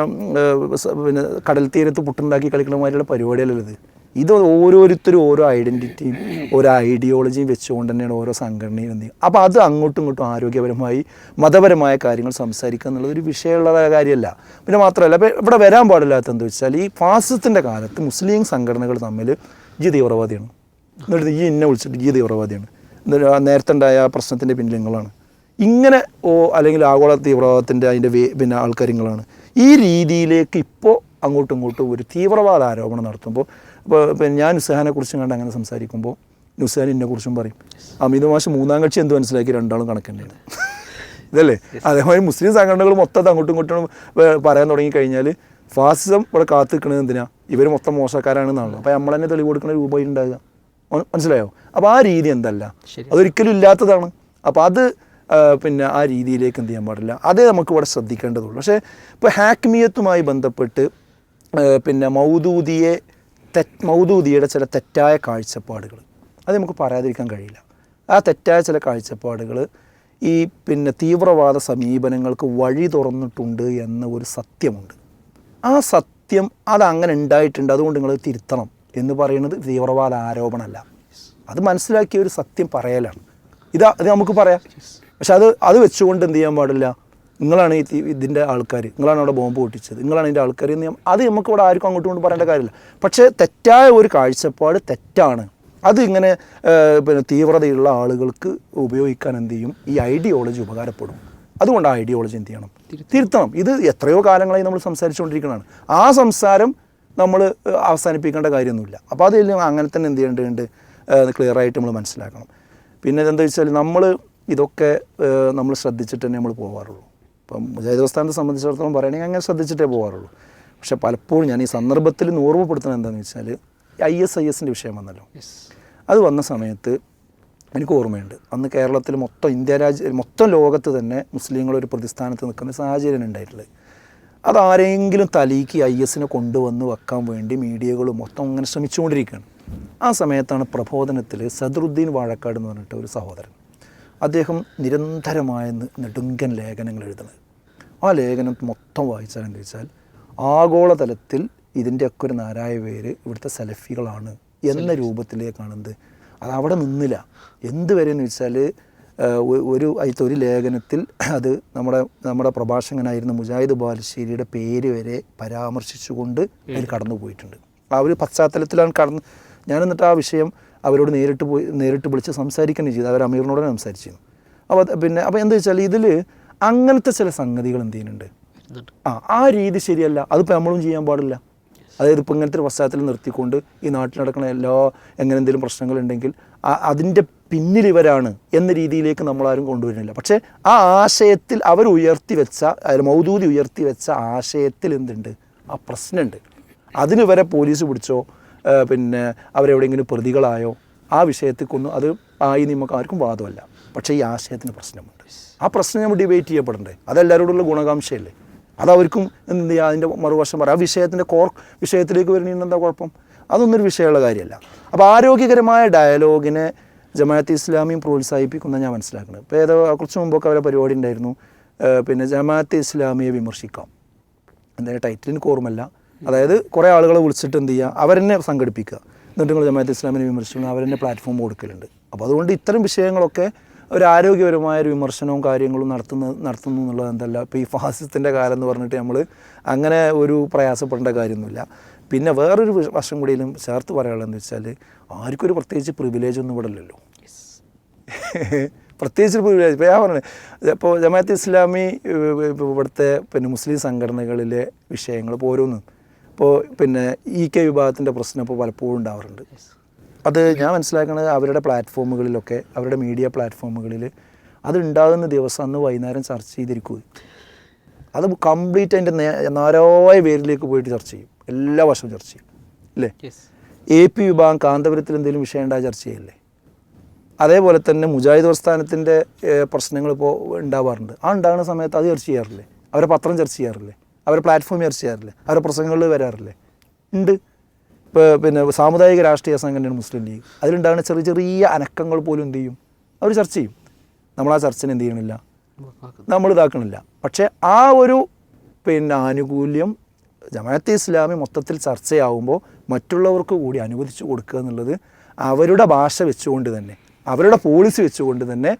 പിന്നെ കടൽ തീരത്ത് പുട്ടുണ്ടാക്കി കളിക്കണമാതിരിയുള്ള പരിപാടിയല്ലല്ലോ ഇത്. ഇത് ഓരോരുത്തരും ഓരോ ഐഡന്റിറ്റിയും ഓരോ ഐഡിയോളജിയും വെച്ചുകൊണ്ട് തന്നെയാണ് ഓരോ സംഘടനയും എന്ത് ചെയ്യുക. അപ്പോൾ അത് അങ്ങോട്ടും ഇങ്ങോട്ടും ആരോഗ്യപരമായി മതപരമായ കാര്യങ്ങൾ സംസാരിക്കുക എന്നുള്ളത് ഒരു വിഷയമുള്ള കാര്യമല്ല. പിന്നെ മാത്രമല്ല ഇപ്പോൾ ഇവിടെ വരാൻ പാടില്ലാത്ത എന്താ വെച്ചാൽ ഈ ഫാസിസത്തിന്റെ കാലത്ത് മുസ്ലിം സംഘടനകൾ തമ്മിൽ ഈ തീവ്രവാദിയാണ്. എന്നിട്ട് ഈ എന്നെ വിളിച്ചിട്ട് ഈ തീവ്രവാദിയാണ്. നേരത്തെ ഉണ്ടായ പ്രശ്നത്തിന്റെ പിന്നിൽ നിങ്ങളാണ് ഇങ്ങനെ ഓ അല്ലെങ്കിൽ ആഗോള തീവ്രവാദത്തിന്റെ അതിന്റെ വേ പിന്നെ ആൾക്കാര്യങ്ങളാണ് ഈ രീതിയിലേക്ക് ഇപ്പോൾ അങ്ങോട്ടും ഇങ്ങോട്ടും ഒരു തീവ്രവാദ ആരോപണം നടത്തുമ്പോൾ ഇപ്പോൾ പിന്നെ ഞാൻ നുസഹാനെ കുറിച്ചും കണ്ട് അങ്ങനെ സംസാരിക്കുമ്പോൾ നുസ്ഹാൻ എന്നെ കുറിച്ചും പറയും. അമിത് മാഷ് മൂന്നാം കക്ഷി എന്ത് മനസ്സിലാക്കി? രണ്ടാളും കണക്കന്നെയാണ്. [LAUGHS] ഇതല്ലേ? അതേമാതിരി മുസ്ലിം സംഘടനകൾ മൊത്തം അങ്ങോട്ടും ഇങ്ങോട്ടും പറയാൻ തുടങ്ങി കഴിഞ്ഞാൽ ഫാസിസം ഇവിടെ കാത്തു നിൽക്കുന്നത് എന്തിനാ? ഇവർ മൊത്തം മോശക്കാരാണെന്നാണല്ലോ. അപ്പോൾ നമ്മൾ തന്നെ തെളിവ് കൊടുക്കുന്ന രൂപയിൽ ഉണ്ടാകുക. മനസ്സിലായോ? അപ്പോൾ ആ രീതി എന്തല്ല? അതൊരിക്കലും ഇല്ലാത്തതാണ്. അപ്പോൾ അത് പിന്നെ ആ രീതിയിലേക്ക് എന്ത് ചെയ്യാൻ പാടില്ല. അതേ നമുക്ക് ഇവിടെ ശ്രദ്ധിക്കേണ്ടതുള്ളൂ. പക്ഷേ ഇപ്പോൾ ഹാക്മിയത്തുമായി ബന്ധപ്പെട്ട് പിന്നെ മൗദൂദിയെ തെറ്റ് മൗദൂദിയുടെ ചില തെറ്റായ കാഴ്ചപ്പാടുകൾ. അത് നമുക്ക് പറയാതിരിക്കാൻ കഴിയില്ല. ആ തെറ്റായ ചില കാഴ്ചപ്പാടുകൾ ഈ പിന്നെ തീവ്രവാദ സമീപനങ്ങൾക്ക് വഴി തുറന്നിട്ടുണ്ട് എന്ന ഒരു സത്യമുണ്ട്. ആ സത്യം അത് അങ്ങനെ ഉണ്ടായിട്ടുണ്ട് അതുകൊണ്ട് നിങ്ങൾ തിരുത്തണം എന്ന് പറയുന്നത് തീവ്രവാദ ആരോപണമല്ല. അത് മനസ്സിലാക്കിയ ഒരു സത്യം പറയലാണ്. ഇതാ അത് നമുക്ക് പറയാം. പക്ഷെ അത് അത് വെച്ചുകൊണ്ട് എന്ത് ചെയ്യാൻ പാടില്ല? നിങ്ങളാണ് ഈ ഇതിന്റെ ആൾക്കാർ നിങ്ങളാണ് അവിടെ ബോംബ് പൊട്ടിച്ചത്. നിങ്ങളാണ് ഇതിന്റെ ആൾക്കാർ എന്ന് അത് നമുക്ക് ഇവിടെ ആർക്കും അങ്ങോട്ടും കൊണ്ട് പറയേണ്ട കാര്യമില്ല. പക്ഷേ തെറ്റായ ഒരു കാഴ്ചപ്പാട് തെറ്റാണ്. അത് ഇങ്ങനെ പിന്നെ തീവ്രതയുള്ള ആളുകൾക്ക് ഉപയോഗിക്കാൻ എന്ത് ചെയ്യും? ഈ ഐഡിയോളജി ഉപകാരപ്പെടും. അതുകൊണ്ട് ആ ഐഡിയോളജി എന്ത് ചെയ്യണം? തിരുത്തണം. ഇത് എത്രയോ കാലങ്ങളായി നമ്മൾ സംസാരിച്ചുകൊണ്ടിരിക്കുന്നതാണ് ആ സംസാരം നമ്മൾ അവസാനിപ്പിക്കേണ്ട കാര്യമൊന്നുമില്ല. അപ്പോൾ അതിൽ അങ്ങനെ തന്നെ എന്ത് ചെയ്യേണ്ടതുണ്ട്? ക്ലിയർ ആയിട്ട് നമ്മൾ മനസ്സിലാക്കണം. പിന്നെ എന്താ വെച്ചാൽ നമ്മൾ ഇതൊക്കെ നമ്മൾ ശ്രദ്ധിച്ചിട്ട് തന്നെ നമ്മൾ പോകാറുള്ളൂ ഇപ്പം മുജാഹിദ് പ്രസ്ഥാനത്തെ സംബന്ധിച്ചിടത്തോളം പറയുകയാണെങ്കിൽ അങ്ങനെ ശ്രദ്ധിച്ചിട്ടേ പോകാറുള്ളൂ പക്ഷേ പലപ്പോഴും ഞാൻ ഈ സന്ദർഭത്തിൽ നിന്ന് ഓർമ്മപ്പെടുത്തുന്നത് എന്താണെന്ന് വെച്ചാൽ ഐ എസ് ഐ എസിന്റെ വിഷയം വന്നല്ലോ. അത് വന്ന സമയത്ത് എനിക്ക് ഓർമ്മയുണ്ട്. അന്ന് കേരളത്തിൽ മൊത്തം ഇന്ത്യ രാജ്യ മൊത്തം ലോകത്ത് തന്നെ മുസ്ലിങ്ങൾ ഒരു പ്രതിസ്ഥാനത്ത് നിൽക്കുന്ന സാഹചര്യം ഉണ്ടായിട്ടുള്ളത്. അതാരെങ്കിലും തലീക്ക് ഐ എസിനെ കൊണ്ടുവന്ന് വെക്കാൻ വേണ്ടി മീഡിയകൾ മൊത്തം അങ്ങനെ ശ്രമിച്ചുകൊണ്ടിരിക്കുകയാണ്. ആ സമയത്താണ് പ്രബോധനത്തിൽ സദറുദ്ദീൻ വാഴക്കാട് എന്ന് പറഞ്ഞിട്ട് ഒരു സഹോദരൻ അദ്ദേഹം നിരന്തരമായ നെടുങ്കൻ ലേഖനങ്ങൾ എഴുതുന്നത്. ആ ലേഖനം മൊത്തം വായിച്ചാൽ എന്ന് വെച്ചാൽ ആഗോളതലത്തിൽ ഇതിന്റെയൊക്കെ ഒരു നാരായ പേര് ഇവിടുത്തെ സെലഫികളാണ് എന്ന രൂപത്തിലേക്കാണ് എന്ത്? അത് അവിടെ നിന്നില്ല. എന്ത് വരെയെന്ന് വെച്ചാൽ ഒരു അതിലത്തെ ഒരു ലേഖനത്തിൽ അത് നമ്മുടെ നമ്മുടെ പ്രഭാഷകനായിരുന്ന മുജാഹിദ് ബാലുശ്ശേരിയുടെ പേര് വരെ പരാമർശിച്ചുകൊണ്ട് അതിൽ കടന്നു പോയിട്ടുണ്ട് ആ ഒരു പശ്ചാത്തലത്തിലാണ് കടന്ന് ഞാൻ എന്നിട്ട് ആ വിഷയം അവരോട് നേരിട്ട് പോയി നേരിട്ട് വിളിച്ച് സംസാരിക്കുകയും ചെയ്തു അവർ അമീറിനോട് സംസാരിച്ചിരുന്നു. അപ്പോൾ പിന്നെ അപ്പോൾ എന്താ വെച്ചാൽ ഇതിൽ അങ്ങനത്തെ ചില സംഗതികൾ എന്ത് ചെയ്യുന്നുണ്ട്? ആ ആ രീതി ശരിയല്ല. അതിപ്പോൾ നമ്മളും ചെയ്യാൻ പാടില്ല. അതായത് ഇപ്പോൾ ഇങ്ങനത്തെ ഒരു പശ്ചാത്തലം നിർത്തിക്കൊണ്ട് ഈ നാട്ടിൽ നടക്കുന്ന എല്ലാ എങ്ങനെ എന്തെങ്കിലും പ്രശ്നങ്ങളുണ്ടെങ്കിൽ അതിന്റെ പിന്നിൽ ഇവരാണ് എന്ന രീതിയിലേക്ക് നമ്മളാരും കൊണ്ടുവരുന്നില്ല. പക്ഷേ ആ ആശയത്തിൽ അവർ ഉയർത്തി വെച്ച അതായത് മൗദൂതി ഉയർത്തി വെച്ച ആശയത്തിൽ എന്തുണ്ട്? ആ പ്രശ്നമുണ്ട്. അതിന് വരെ പോലീസ് പിടിച്ചോ പിന്നെ അവരെവിടെയെങ്കിലും പ്രതികളായോ ആ വിഷയത്തേക്കൊന്നും അത് ആയി നമുക്ക് ആർക്കും വാദമല്ല. പക്ഷേ ഈ ആശയത്തിന് പ്രശ്നമുണ്ട്. ആ പ്രശ്നം നമ്മൾ ഡിബേറ്റ് ചെയ്യപ്പെടണ്ടേ? അതെല്ലാവരോടുള്ള ഗുണകാംക്ഷയല്ലേ? അതവർക്കും എന്ത് ചെയ്യുക അതിന്റെ മറുവശം പറയാം. ആ വിഷയത്തിന്റെ കോർ വിഷയത്തിലേക്ക് വരുന്നതിന് എന്താ കുഴപ്പം? അതൊന്നൊരു വിഷയമുള്ള കാര്യമല്ല. അപ്പോൾ ആരോഗ്യകരമായ ഡയലോഗിനെ ജമാഅത്ത് ഇസ്ലാമിയും പ്രോത്സാഹിപ്പിക്കുന്ന ഞാൻ മനസ്സിലാക്കുന്നത്. ഇപ്പോൾ ഏതോ കുറച്ച് മുമ്പൊക്കെ അവരെ പരിപാടി ഉണ്ടായിരുന്നു. പിന്നെ ജമാഅത്ത് ഇസ്ലാമിയെ വിമർശിക്കാം. എന്തായാലും ടൈറ്റിലിന് കോർമല്ല അതായത് കുറേ ആളുകളെ വിളിച്ചിട്ട് എന്ത് ചെയ്യുക അവരെന്നെ സംഘടിപ്പിക്കുക. എന്നിട്ട് നിങ്ങൾ ജമാഅത്ത് ഇസ്ലാമിനെ വിമർശിക്കണം അവരെന്നെ പ്ലാറ്റ്ഫോം കൊടുക്കലുണ്ട്. അപ്പോൾ അതുകൊണ്ട് ഇത്തരം വിഷയങ്ങളൊക്കെ ഒരു ആരോഗ്യപരമായ ഒരു വിമർശനവും കാര്യങ്ങളും നടത്തുന്ന നടത്തുന്നു എന്നുള്ളത് എന്തല്ല. ഇപ്പോൾ ഈ ഫാസിസത്തിന്റെ കാലം എന്ന് പറഞ്ഞിട്ട് നമ്മൾ അങ്ങനെ ഒരു പ്രയാസപ്പെടേണ്ട കാര്യമൊന്നുമില്ല. പിന്നെ വേറൊരു വർഷം കൂടിയിലും ചേർത്ത് പറയാനുള്ളതെന്ന് വെച്ചാൽ ആർക്കൊരു പ്രത്യേകിച്ച് പ്രിവിലേജ് ഒന്നും ഇവിടെ ഇല്ലല്ലോ പ്രത്യേകിച്ച് പ്രിവിലേജ് ഇപ്പോൾ ഞാൻ പറഞ്ഞത് ഇപ്പോൾ ജമാഅത്ത് ഇസ്ലാമി ഇവിടുത്തെ പിന്നെ മുസ്ലിം സംഘടനകളിലെ വിഷയങ്ങൾ ഇപ്പോൾ ഓരോന്നും ഇപ്പോൾ പിന്നെ ഇ കെ വിഭാഗത്തിന്റെ പ്രശ്നം ഇപ്പോൾ പലപ്പോഴും ഉണ്ടാവാറുണ്ട്. അത് ഞാൻ മനസ്സിലാക്കുന്നത് അവരുടെ പ്ലാറ്റ്ഫോമുകളിലൊക്കെ അവരുടെ മീഡിയ പ്ലാറ്റ്ഫോമുകളിൽ അത് ഉണ്ടാകുന്ന ദിവസം അന്ന് വൈകുന്നേരം ചർച്ച ചെയ്തിരിക്കും അത് കംപ്ലീറ്റ് അതിന്റെ നാരായ പേരിലേക്ക് പോയിട്ട് ചർച്ച ചെയ്യും. എല്ലാ വർഷവും ചർച്ച ചെയ്യും. അല്ലേ? എ പി വിഭാഗം കാന്തപുരത്തിൽ എന്തെങ്കിലും വിഷയം ഉണ്ടായ ചർച്ച ചെയ്യല്ലേ? അതേപോലെ തന്നെ മുജാഹിദ് പ്രസ്ഥാനത്തിന്റെ പ്രശ്നങ്ങൾ ഇപ്പോൾ ഉണ്ടാവാറുണ്ട്. ആ ഉണ്ടാകുന്ന സമയത്ത് അത് ചർച്ച ചെയ്യാറില്ലേ? അവരെ പത്രം ചർച്ച ചെയ്യാറില്ലേ? അവരെ പ്ലാറ്റ്ഫോം ചർച്ച ചെയ്യാറില്ലേ? അവരെ പ്രസംഗങ്ങളിൽ വരാറില്ലേ? ഉണ്ട്. ഇപ്പോൾ പിന്നെ സാമുദായിക രാഷ്ട്രീയ സംഘടനയാണ് മുസ്ലിം ലീഗ്. അതിലുണ്ടാകുന്ന ചെറിയ ചെറിയ അനക്കങ്ങൾ പോലും എന്ത് ചെയ്യും? അവർ ചർച്ച ചെയ്യും. നമ്മൾ ആ ചർച്ചനെ എന്ത് ചെയ്യണില്ല? നമ്മൾ ഇതാക്കണില്ല. പക്ഷേ ആ ഒരു പിന്നെ ആനുകൂല്യം ജമാഅത്തെ ഇസ്ലാമി മൊത്തത്തിൽ ചർച്ചയാവുമ്പോൾ മറ്റുള്ളവർക്ക് കൂടി അനുവദിച്ചു കൊടുക്കുക എന്നുള്ളത് അവരുടെ ഭാഷ വെച്ചുകൊണ്ട് തന്നെ അവരുടെ പോളിസി വെച്ചുകൊണ്ട് തന്നെ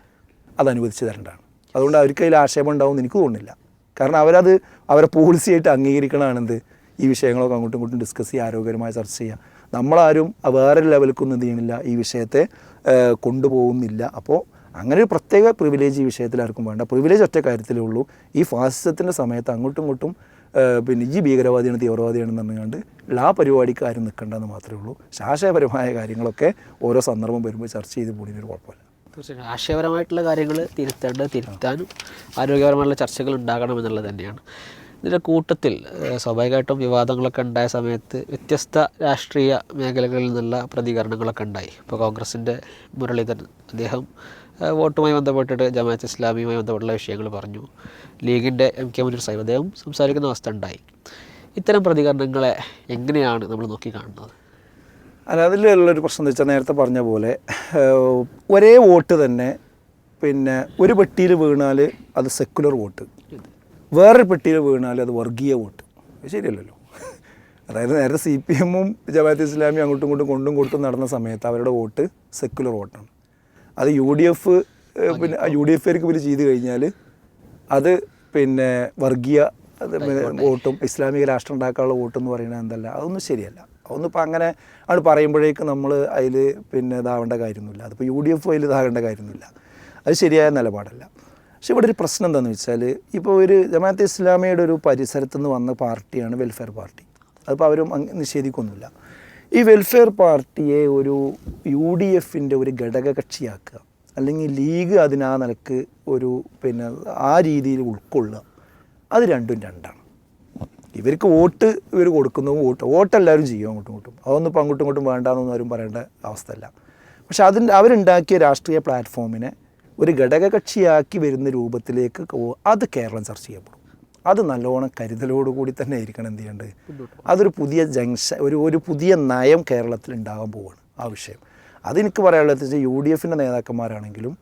അത് അനുവദിച്ചു തരേണ്ടതാണ്. അതുകൊണ്ട് അവർക്ക് അതിൽ ആക്ഷേപം ഉണ്ടാവും എന്ന് എനിക്ക് തോന്നുന്നില്ല. കാരണം അവരത് അവരെ പോളിസിയായിട്ട് അംഗീകരിക്കണമാണെന്ത് ഈ വിഷയങ്ങളൊക്കെ അങ്ങോട്ടും ഇങ്ങോട്ടും ഡിസ്കസ് ചെയ്യുക ആരോഗ്യകരമായ ചർച്ച ചെയ്യുക നമ്മളാരും വേറെ ലെവലിലേക്കൊന്നും എന്ത് ചെയ്യണില്ല. ഈ വിഷയത്തെ കൊണ്ടുപോകുന്നില്ല. അപ്പോൾ അങ്ങനെ ഒരു പ്രത്യേക പ്രിവിലേജ് ഈ വിഷയത്തിൽ ആർക്കും വേണ്ട. പ്രിവിലേജ് ഒറ്റ കാര്യത്തിലേ ഉള്ളൂ. ഈ ഫാസിസത്തിന്റെ സമയത്ത് അങ്ങോട്ടും ഇങ്ങോട്ടും പിന്നെ ഈ ഭീകരവാദിയാണ് തീവ്രവാദിയാണെന്ന് പറഞ്ഞുകൊണ്ട് ആ പരിപാടിക്ക് ആരും നിൽക്കേണ്ടെന്ന് മാത്രമേ ഉള്ളൂ. ശാശയപരമായ കാര്യങ്ങളൊക്കെ ഓരോ സന്ദർഭം വരുമ്പോൾ ചർച്ച ചെയ്ത് പോണതിനൊരു കുഴപ്പമില്ല. തീർച്ചയായും ആശയപരമായിട്ടുള്ള കാര്യങ്ങൾ തിരുത്തേണ്ടത് തിരുത്താനും ആരോഗ്യപരമായിട്ടുള്ള ചർച്ചകൾ ഉണ്ടാകണം എന്നുള്ളത് തന്നെയാണ്. ഇതിന്റെ കൂട്ടത്തിൽ സ്വാഭാവികമായിട്ടും വിവാദങ്ങളൊക്കെ ഉണ്ടായ സമയത്ത് വ്യത്യസ്ത രാഷ്ട്രീയ മേഖലകളിൽ നിന്നുള്ള പ്രതികരണങ്ങളൊക്കെ ഉണ്ടായി. ഇപ്പോൾ കോൺഗ്രസിന്റെ മുരളീധരൻ അദ്ദേഹം വോട്ടുമായി ബന്ധപ്പെട്ടിട്ട് ജമാഅത്ത് ഇസ്ലാമിയുമായി ബന്ധപ്പെട്ടുള്ള വിഷയങ്ങൾ പറഞ്ഞു. ലീഗിന്റെ എം കെ മുനീർ സാഹിബ് അദ്ദേഹം സംസാരിക്കുന്ന അവസ്ഥ ഉണ്ടായി. ഇത്തരം പ്രതികരണങ്ങളെ എങ്ങനെയാണ് നമ്മൾ നോക്കി കാണുന്നത്? അല്ല അതിലുള്ളൊരു പ്രശ്നം എന്ന് വെച്ചാൽ നേരത്തെ പറഞ്ഞ പോലെ ഒരേ വോട്ട് തന്നെ പിന്നെ ഒരു പെട്ടിയിൽ വീണാൽ അത് സെക്കുലർ വോട്ട്. വേറൊരു പെട്ടിയിൽ വീണാൽ അത് വർഗീയ വോട്ട്. ശരിയല്ലല്ലോ. അതായത് നേരത്തെ സി പി എമ്മും ജമാഅത്ത് ഇസ്ലാമിയും അങ്ങോട്ടും ഇങ്ങോട്ടും കൊണ്ടും കൊടുത്തും നടന്ന സമയത്ത് അവരുടെ വോട്ട് സെക്കുലർ വോട്ടാണ്. അത് യു ഡി എഫ് പിന്നെ യു ഡി എഫുകാർക്ക് ഇവർ ചെയ്ത് കഴിഞ്ഞാൽ അത് പിന്നെ വർഗീയ വോട്ടും ഇസ്ലാമിക രാഷ്ട്രം ഉണ്ടാക്കാനുള്ള വോട്ടും എന്ന് പറയുന്നത് എന്തല്ല അതൊന്നും ശരിയല്ല. ഇപ്പം അങ്ങനെ ആണ് പറയുമ്പോഴേക്ക് നമ്മൾ അതിൽ പിന്നെ ഇതാവേണ്ട കാര്യമൊന്നുമില്ല. അതിപ്പോൾ യു ഡി എഫ് അതിൽ ഇതാകേണ്ട കാര്യമൊന്നുമില്ല. അത് ശരിയായ നിലപാടല്ല. പക്ഷെ ഇവിടെ ഒരു പ്രശ്നം എന്താണെന്ന് വെച്ചാൽ ഇപ്പോൾ ഒരു ജമാഅത്ത് ഇസ്ലാമിയുടെ ഒരു പരിസരത്ത് നിന്ന് വന്ന പാർട്ടിയാണ് വെൽഫെയർ പാർട്ടി. അതിപ്പോൾ അവരും നിഷേധിക്കൊന്നുമില്ല. ഈ വെൽഫെയർ പാർട്ടിയെ ഒരു യു ഡി എഫിന്റെ ഒരു ഘടകകക്ഷിയാക്കുക അല്ലെങ്കിൽ ലീഗ് അതിനാ നിലയ്ക്ക് ഒരു പിന്നെ ആ രീതിയിൽ ഉൾക്കൊള്ളുക അത് രണ്ടും രണ്ടാണ്. ഇവർക്ക് വോട്ട് ഇവർ കൊടുക്കുന്നു വോട്ട് വോട്ട് എല്ലാവരും ചെയ്യും അങ്ങോട്ടും ഇങ്ങോട്ടും. അതൊന്നും ഇപ്പം അങ്ങോട്ടും ഇങ്ങോട്ടും വേണ്ടാന്നൊന്നും ആരും പറയേണ്ട അവസ്ഥയല്ല. പക്ഷെ അതിന്റെ അവരുണ്ടാക്കിയ രാഷ്ട്രീയ പ്ലാറ്റ്ഫോമിനെ ഒരു ഘടകകക്ഷിയാക്കി വരുന്ന രൂപത്തിലേക്ക് അത് കേരളം ചർച്ച ചെയ്യപ്പെടും. അത് നല്ലോണം കരുതലോടുകൂടി തന്നെ ആയിരിക്കണം എന്ത് ചെയ്യേണ്ടത്? അതൊരു പുതിയ ജംഗ്ഷൻ ഒരു ഒരു പുതിയ നയം കേരളത്തിൽ ഉണ്ടാകാൻ പോവുകയാണ് ആ വിഷയം. അതെനിക്ക് പറയാനുള്ളത് വെച്ചാൽ യു ഡി എഫിന്റെ നേതാക്കന്മാരാണെങ്കിലും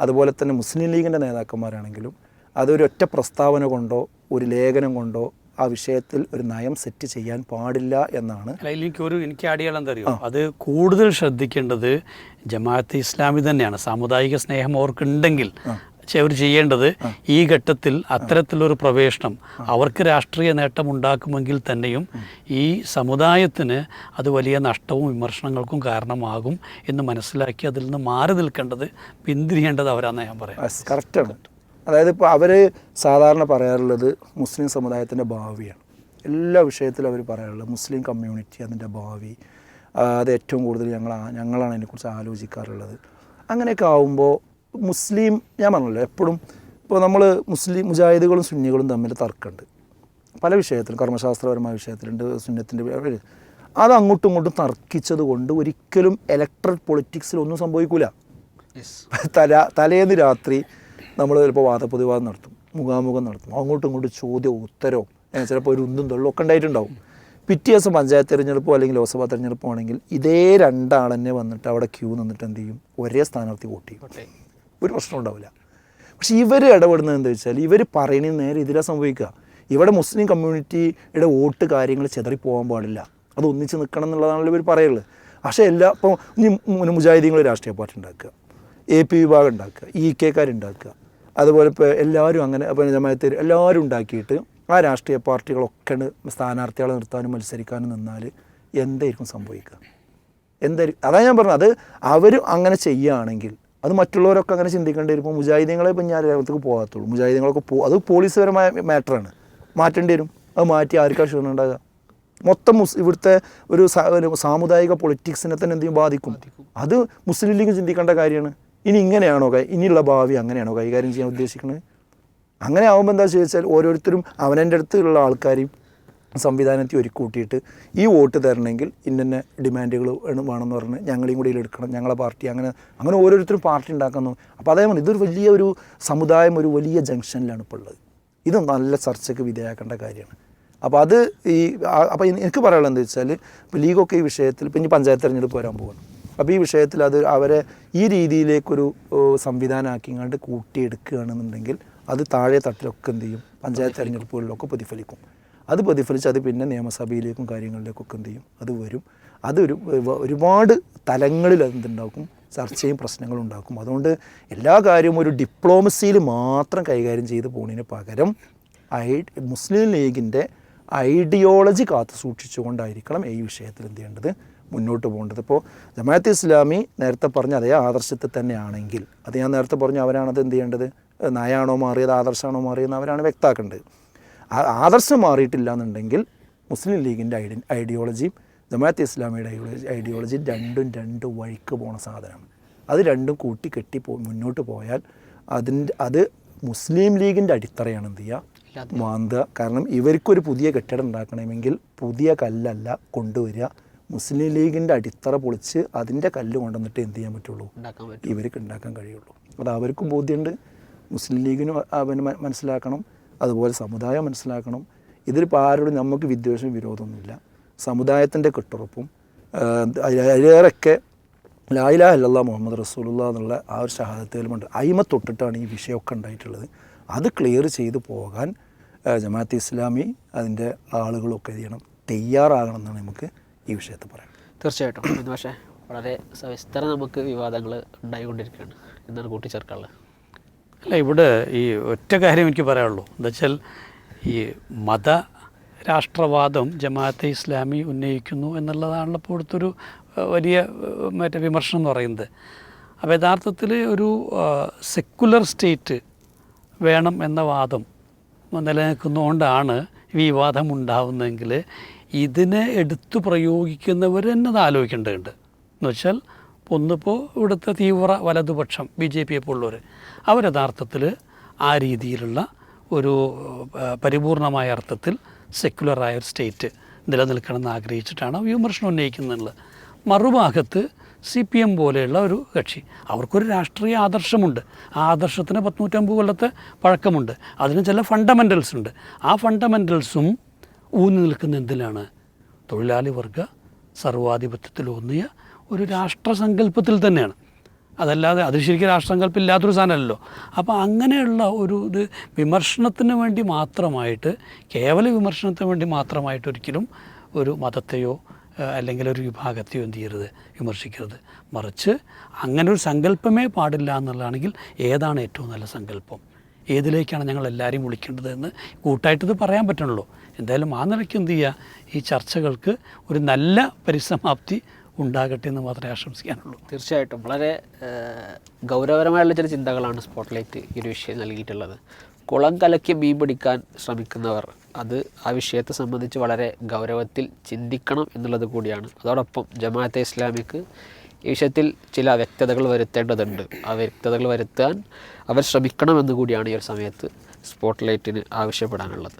അതുപോലെ തന്നെ മുസ്ലിം ലീഗിന്റെ നേതാക്കന്മാരാണെങ്കിലും അതൊരൊറ്റ പ്രസ്താവന കൊണ്ടോ ഒരു ലേഖനം കൊണ്ടോ ആ വിഷയത്തിൽ ഒരു നയം സെറ്റ് ചെയ്യാൻ പാടില്ല എന്നാണ്. എനിക്കൊരു എനിക്ക് അടിയാളം തരും അത് കൂടുതൽ ശ്രദ്ധിക്കേണ്ടത് ജമാഅത്ത് ഇസ്ലാമി തന്നെയാണ്. സാമുദായിക സ്നേഹം അവർക്കുണ്ടെങ്കിൽ അവർ ചെയ്യേണ്ടത് ഈ ഘട്ടത്തിൽ അത്തരത്തിലൊരു പ്രവേശനം അവർക്ക് രാഷ്ട്രീയ നേട്ടം ഉണ്ടാക്കുമെങ്കിൽ തന്നെയും ഈ സമുദായത്തിന് അത് വലിയ നഷ്ടവും വിമർശനങ്ങൾക്കും കാരണമാകും എന്ന് മനസ്സിലാക്കി അതിൽ നിന്ന് മാറി നിൽക്കേണ്ടത് പിന്തിരിയേണ്ടത് അവരാണെന്ന് ഞാൻ പറയാം. കറക്റ്റാണ് അതായത് ഇപ്പോൾ അവർ സാധാരണ പറയാറുള്ളത് മുസ്ലിം സമുദായത്തിന്റെ ഭാവിയാണ്. എല്ലാ വിഷയത്തിലും അവർ പറയാറുള്ളത് മുസ്ലിം കമ്മ്യൂണിറ്റി അതിന്റെ ഭാവി അത് ഏറ്റവും കൂടുതൽ ഞങ്ങൾ ഞങ്ങളാണ് അതിനെക്കുറിച്ച് ആലോചിക്കാറുള്ളത്. അങ്ങനെയൊക്കെ ആവുമ്പോൾ മുസ്ലിം ഞാൻ പറഞ്ഞല്ലോ എപ്പോഴും ഇപ്പോൾ നമ്മൾ മുസ്ലിം മുജാഹിദുകളും സുന്നികളും തമ്മിൽ തർക്കമുണ്ട് പല വിഷയത്തിലും കർമ്മശാസ്ത്രപരമായ വിഷയത്തിലുണ്ട് സുന്നത്തിന്റെ അത് അങ്ങോട്ടും ഇങ്ങോട്ടും തർക്കിച്ചത് കൊണ്ട് ഒരിക്കലും ഇലക്ട്രൽ പൊളിറ്റിക്സിൽ ഒന്നും സംഭവിക്കില്ല തല തലേന്ന് രാത്രി നമ്മൾ ചിലപ്പോൾ വാദപ്രതിവാദം നടത്തും മുഖാമുഖം നടത്തും. അങ്ങോട്ടും ഇങ്ങോട്ടും ചോദ്യവും ഉത്തരവും ചിലപ്പോൾ ഒരു ഉന്തും തൊള്ളും ഒക്കെ ഉണ്ടായിട്ടുണ്ടാവും. പിറ്റേ ദിവസം പഞ്ചായത്ത് തിരഞ്ഞെടുപ്പോ അല്ലെങ്കിൽ ലോക്സഭാ തിരഞ്ഞെടുപ്പോ ആണെങ്കിൽ ഇതേ രണ്ടാളെന്നെ വന്നിട്ട് അവിടെ ക്യൂ നിന്നിട്ട് എന്ത് ചെയ്യും? ഒരേ സ്ഥാനാർത്ഥി വോട്ട് ചെയ്യും. ഒരു പ്രശ്നം ഉണ്ടാവില്ല. പക്ഷെ ഇവർ ഇടപെടുന്നത് എന്താ വെച്ചാൽ ഇവർ പറയുന്നത് നേരെ ഇതിലാ സംഭവിക്കുക. ഇവിടെ മുസ്ലിം കമ്മ്യൂണിറ്റിയുടെ വോട്ട് കാര്യങ്ങൾ ചെതറിപ്പോകാൻ പാടില്ല. അത് ഒന്നിച്ച് നിൽക്കണം എന്നുള്ളതാണല്ലോ ഇവർ പറയുള്ളത് പക്ഷേ എല്ലാ ഇപ്പോൾ മുജാഹിദീങ്ങൾ രാഷ്ട്രീയ പാർട്ടി ഉണ്ടാക്കുക. എ പി വിഭാഗം ഉണ്ടാക്കുക. ഇ കെക്കാരുണ്ടാക്കുക അതുപോലെ ഇപ്പോൾ എല്ലാവരും അങ്ങനെ അപ്പോൾ ജമാഅത്ത് എല്ലാവരും ഉണ്ടാക്കിയിട്ട് ആ രാഷ്ട്രീയ പാർട്ടികളൊക്കെ സ്ഥാനാർത്ഥികളെ നിർത്താനും മത്സരിക്കാനും നിന്നാൽ എന്തായിരിക്കും സംഭവിക്കുക? എന്തായിരിക്കും അതാണ് ഞാൻ പറഞ്ഞത് അത് അവർ അങ്ങനെ ചെയ്യുകയാണെങ്കിൽ അത് മറ്റുള്ളവരൊക്കെ അങ്ങനെ ചിന്തിക്കേണ്ടി വരും. ഇപ്പോൾ മുജാഹിദീങ്ങളെ ഇപ്പം ഞാൻ രംഗത്തേക്ക് പോകാത്തുള്ളൂ. മുജാഹിദീങ്ങളൊക്കെ പോ അത് പോലീസുപരമായ മാറ്ററാണ്. മാറ്റേണ്ടി വരും. അത് മാറ്റി ആർക്കാണ് ക്ഷീണം ഉണ്ടാകുക? മൊത്തം മുസ് ഇവിടുത്തെ ഒരു സാമുദായിക പൊളിറ്റിക്സിനെ തന്നെ എന്തെങ്കിലും ബാധിക്കും. അത് മുസ്ലിം ലീഗ് ചിന്തിക്കേണ്ട കാര്യമാണ്. ഇനി ഇങ്ങനെയാണോ ഇനിയുള്ള ഭാവി അങ്ങനെയാണോ കൈകാര്യം ചെയ്യാൻ ഉദ്ദേശിക്കുന്നത്? അങ്ങനെ ആകുമ്പോൾ എന്താ ചോദിച്ചാൽ ഓരോരുത്തരും അവനെന്റെ അടുത്തുള്ള ആൾക്കാരെയും ഒരു കൂട്ടിയിട്ട് ഈ വോട്ട് തരണമെങ്കിൽ ഇന്ന ഡിമാൻഡുകൾ വേണമെന്ന് പറഞ്ഞ് ഞങ്ങളെയും കൂടി ഇതിലെടുക്കണം ഞങ്ങളെ പാർട്ടി അങ്ങനെ അങ്ങനെ ഓരോരുത്തരും പാർട്ടി ഉണ്ടാക്കുന്നു. അപ്പോൾ അതേപോലെ ഇതൊരു വലിയ ഒരു സമുദായം ഒരു വലിയ ജംഗ്ഷനിലാണ് ഇപ്പോൾ ഉള്ളത്. ഇത് നല്ല ചർച്ചയ്ക്ക് വിധേയാക്കേണ്ട കാര്യമാണ്. അപ്പോൾ അത് ഈ അപ്പോൾ എനിക്ക് പറയാനുള്ളത് എന്താ വെച്ചാൽ ഇപ്പോൾ ലീഗൊക്കെ ഈ വിഷയത്തിൽ ഇനി പഞ്ചായത്ത് തിരഞ്ഞെടുപ്പ് വരാൻ പോകണം അപ്പോൾ ഈ വിഷയത്തിൽ അത് അവരെ ഈ രീതിയിലേക്കൊരു സംവിധാനമാക്കി സംവിധാനമാക്കിങ്ങാണ്ട് കൂട്ടിയെടുക്കുകയാണെന്നുണ്ടെങ്കിൽ അത് താഴെ തട്ടിലൊക്കെ എന്ത് ചെയ്യും? പഞ്ചായത്ത് തെരഞ്ഞെടുപ്പുകളിലൊക്കെ പ്രതിഫലിക്കും. അത് പ്രതിഫലിച്ച് അത് പിന്നെ നിയമസഭയിലേക്കും കാര്യങ്ങളിലേക്കൊക്കെ എന്ത് ചെയ്യും? അത് വരും. അതൊരു ഒരുപാട് തലങ്ങളിൽ എന്തുണ്ടാക്കും? ചർച്ചയും പ്രശ്നങ്ങളും ഉണ്ടാക്കും. അതുകൊണ്ട് എല്ലാ കാര്യവും ഒരു ഡിപ്ലോമസിയിൽ മാത്രം കൈകാര്യം ചെയ്ത് പോണതിന് പകരം ഐ മുസ്ലിം ലീഗിന്റെ ഐഡിയോളജി കാത്തു സൂക്ഷിച്ചുകൊണ്ടായിരിക്കണം ഈ വിഷയത്തിൽ എന്ത് ചെയ്യേണ്ടത്? മുന്നോട്ട് പോകേണ്ടത്. ഇപ്പോൾ ജമാഅത്ത് ഇസ്ലാമി നേരത്തെ പറഞ്ഞ അതേ ആദർശത്തിൽ തന്നെയാണെങ്കിൽ അത് ഞാൻ നേരത്തെ പറഞ്ഞു അവരാണത് എന്ത് ചെയ്യേണ്ടത്? നയാണോ മാറിയത് ആദർശമാണോ മാറിയത് അവരാണ് വ്യക്തമാക്കേണ്ടത്. ആദർശം മാറിയിട്ടില്ല എന്നുണ്ടെങ്കിൽ മുസ്ലിം ലീഗിന്റെ ഐഡി ഐഡിയോളജിയും ജമാഅത്ത് ഇസ്ലാമിയുടെ ഐഡിയോളജി ഐഡിയോളജി രണ്ടും രണ്ട് വഴിക്ക് പോണ സാധനമാണ്. അത് രണ്ടും കൂട്ടി കെട്ടി പോ മുന്നോട്ട് പോയാൽ അതിന്റെ അത് മുസ്ലിം ലീഗിന്റെ അടിത്തറയാണ് എന്ത് ചെയ്യുക? മാന്തുക. കാരണം ഇവർക്കൊരു പുതിയ കെട്ടിടം ഉണ്ടാക്കണമെങ്കിൽ പുതിയ കല്ലല്ല കൊണ്ടുവരിക. മുസ്ലിം ലീഗിന്റെ അടിത്തറ പൊളിച്ച് അതിന്റെ കല്ല് കൊണ്ടുവന്നിട്ട് എന്ത് ചെയ്യാൻ പറ്റുള്ളൂ? ഇവർക്ക് ഉണ്ടാക്കാൻ കഴിയുള്ളൂ. അത് അവർക്കും ബോധ്യമുണ്ട്. മുസ്ലിം ലീഗിനും അവന് മനസ്സിലാക്കണം. അതുപോലെ സമുദായം മനസ്സിലാക്കണം. ഇതിലിപ്പോൾ ആരോടും നമുക്ക് വിദ്വേഷം വിരോധമൊന്നുമില്ല. സമുദായത്തിന്റെ കെട്ടുറപ്പും അതിലേറെയൊക്കെ ലായില അല്ലാ മുഹമ്മദ് റസൂലുള്ള എന്നുള്ള ആ ഒരു ഷഹാദത്തേലുമുണ്ട് അയിമ തൊട്ടിട്ടാണ് ഈ വിഷയമൊക്കെ ഉണ്ടായിട്ടുള്ളത്. അത് ക്ലിയർ ചെയ്തു പോകാൻ ജമാഅത്ത് ഇസ്ലാമി അതിന്റെ ആളുകളൊക്കെ ചെയ്യണം? തയ്യാറാകണം എന്നാണ് നമുക്ക് ഈ വിഷയത്തിൽ പറയാം. തീർച്ചയായിട്ടും. പക്ഷേ വളരെ സവിസ്തര നമുക്ക് വിവാദങ്ങൾ ഉണ്ടായിക്കൊണ്ടിരിക്കുകയാണ്. എന്നാണ് കൂട്ടിച്ചേർക്കാനുള്ളത്. അല്ല ഇവിടെ ഈ ഒറ്റ കാര്യം എനിക്ക് പറയാനുള്ളൂ. എന്താ വെച്ചാൽ ഈ മത രാഷ്ട്രവാദം ജമാഅത്തെ ഇസ്ലാമി ഉന്നയിക്കുന്നു എന്നുള്ളതാണല്ലോ ഇപ്പോൾ ഇവിടുത്തെ വലിയ മറ്റേ വിമർശനം എന്ന് പറയുന്നത്. അപ്പോൾ യഥാർത്ഥത്തിൽ ഒരു സെക്കുലർ സ്റ്റേറ്റ് വേണം എന്ന വാദം നിലനിൽക്കുന്നതുകൊണ്ടാണ് ഈ വിവാദം ഉണ്ടാവുന്നതെങ്കിൽ ഇതിനെ എടുത്തു പ്രയോഗിക്കുന്നവർ തന്നെ ആലോചിക്കേണ്ടതുണ്ട്. എന്ന് വെച്ചാൽ ഒന്നിപ്പോൾ ഇവിടുത്തെ തീവ്ര വലതുപക്ഷം ബി ജെ പിയെ പോലുള്ളവർ അവർ യഥാർത്ഥത്തിൽ ആ രീതിയിലുള്ള ഒരു പരിപൂർണമായ അർത്ഥത്തിൽ സെക്യുലറായ ഒരു സ്റ്റേറ്റ് നിലനിൽക്കണമെന്ന് ആഗ്രഹിച്ചിട്ടാണ് വിമർശനം ഉന്നയിക്കുന്നത് മറുഭാഗത്ത് സി പി എം പോലെയുള്ള ഒരു കക്ഷി അവർക്കൊരു രാഷ്ട്രീയ ആദർശമുണ്ട്. ആ ആദർശത്തിന് പത്തുനൂറ്റമ്പത് കൊല്ലത്തെ പഴക്കമുണ്ട്. അതിന് ചില ഫണ്ടമെന്റൽസ് ഉണ്ട്. ആ ഫണ്ടമെന്റൽസും ഊന്നി നിൽക്കുന്ന എന്തിലാണ്? തൊഴിലാളി വർഗ സർവാധിപത്യത്തിലൂന്നിയ ഒരു രാഷ്ട്രസങ്കല്പത്തിൽ തന്നെയാണ്. അതല്ലാതെ അത് ശരിക്കും രാഷ്ട്രസങ്കല്പം ഇല്ലാത്തൊരു സാധനമല്ലല്ലോ. അപ്പോൾ അങ്ങനെയുള്ള ഒരു ഇത് വിമർശനത്തിന് വേണ്ടി മാത്രമായിട്ട് കേവല വിമർശനത്തിന് വേണ്ടി മാത്രമായിട്ട് ഒരിക്കലും ഒരു മതത്തെയോ അല്ലെങ്കിൽ ഒരു വിഭാഗത്തെയോ എന്ത് ചെയ്യരുത്? വിമർശിക്കരുത്. മറിച്ച് അങ്ങനെ ഒരു സങ്കല്പമേ പാടില്ല എന്നുള്ളതാണെങ്കിൽ ഏതാണ് ഏറ്റവും നല്ല സങ്കല്പം? ഏതിലേക്കാണ് ഞങ്ങൾ എല്ലാവരെയും വിളിക്കേണ്ടത് എന്ന് കൂട്ടായിട്ടത് പറയാൻ പറ്റണല്ലോ എന്തായാലും ആ നിലയ്ക്ക് എന്ത് ചെയ്യുക ഈ ചർച്ചകൾക്ക് ഒരു നല്ല പരിസമാപ്തി ഉണ്ടാകട്ടെ എന്ന് മാത്രമേ ആശംസിക്കാനുള്ളൂ. തീർച്ചയായിട്ടും. വളരെ ഗൗരവപരമായുള്ള ചില ചിന്തകളാണ് സ്പോട്ട്ലൈറ്റ് ഈ ഒരു വിഷയം നൽകിയിട്ടുള്ളത്. കുളം കലക്കി മീൻ പിടിക്കാൻ ശ്രമിക്കുന്നവർ അത് ആ വിഷയത്തെ സംബന്ധിച്ച് വളരെ ഗൗരവത്തിൽ ചിന്തിക്കണം എന്നുള്ളത് കൂടിയാണ്. അതോടൊപ്പം ജമാഅത്തെ ഇസ്ലാമിക്ക് ഈ വിഷയത്തിൽ ചില വ്യക്തതകൾ വരുത്തേണ്ടതുണ്ട്. ആ വ്യക്തതകൾ വരുത്താൻ അവർ ശ്രമിക്കണമെന്ന് കൂടിയാണ് ഈ ഒരു സമയത്ത് സ്പോട്ട് ലൈറ്റിന് ആവശ്യപ്പെടാനുള്ളത്.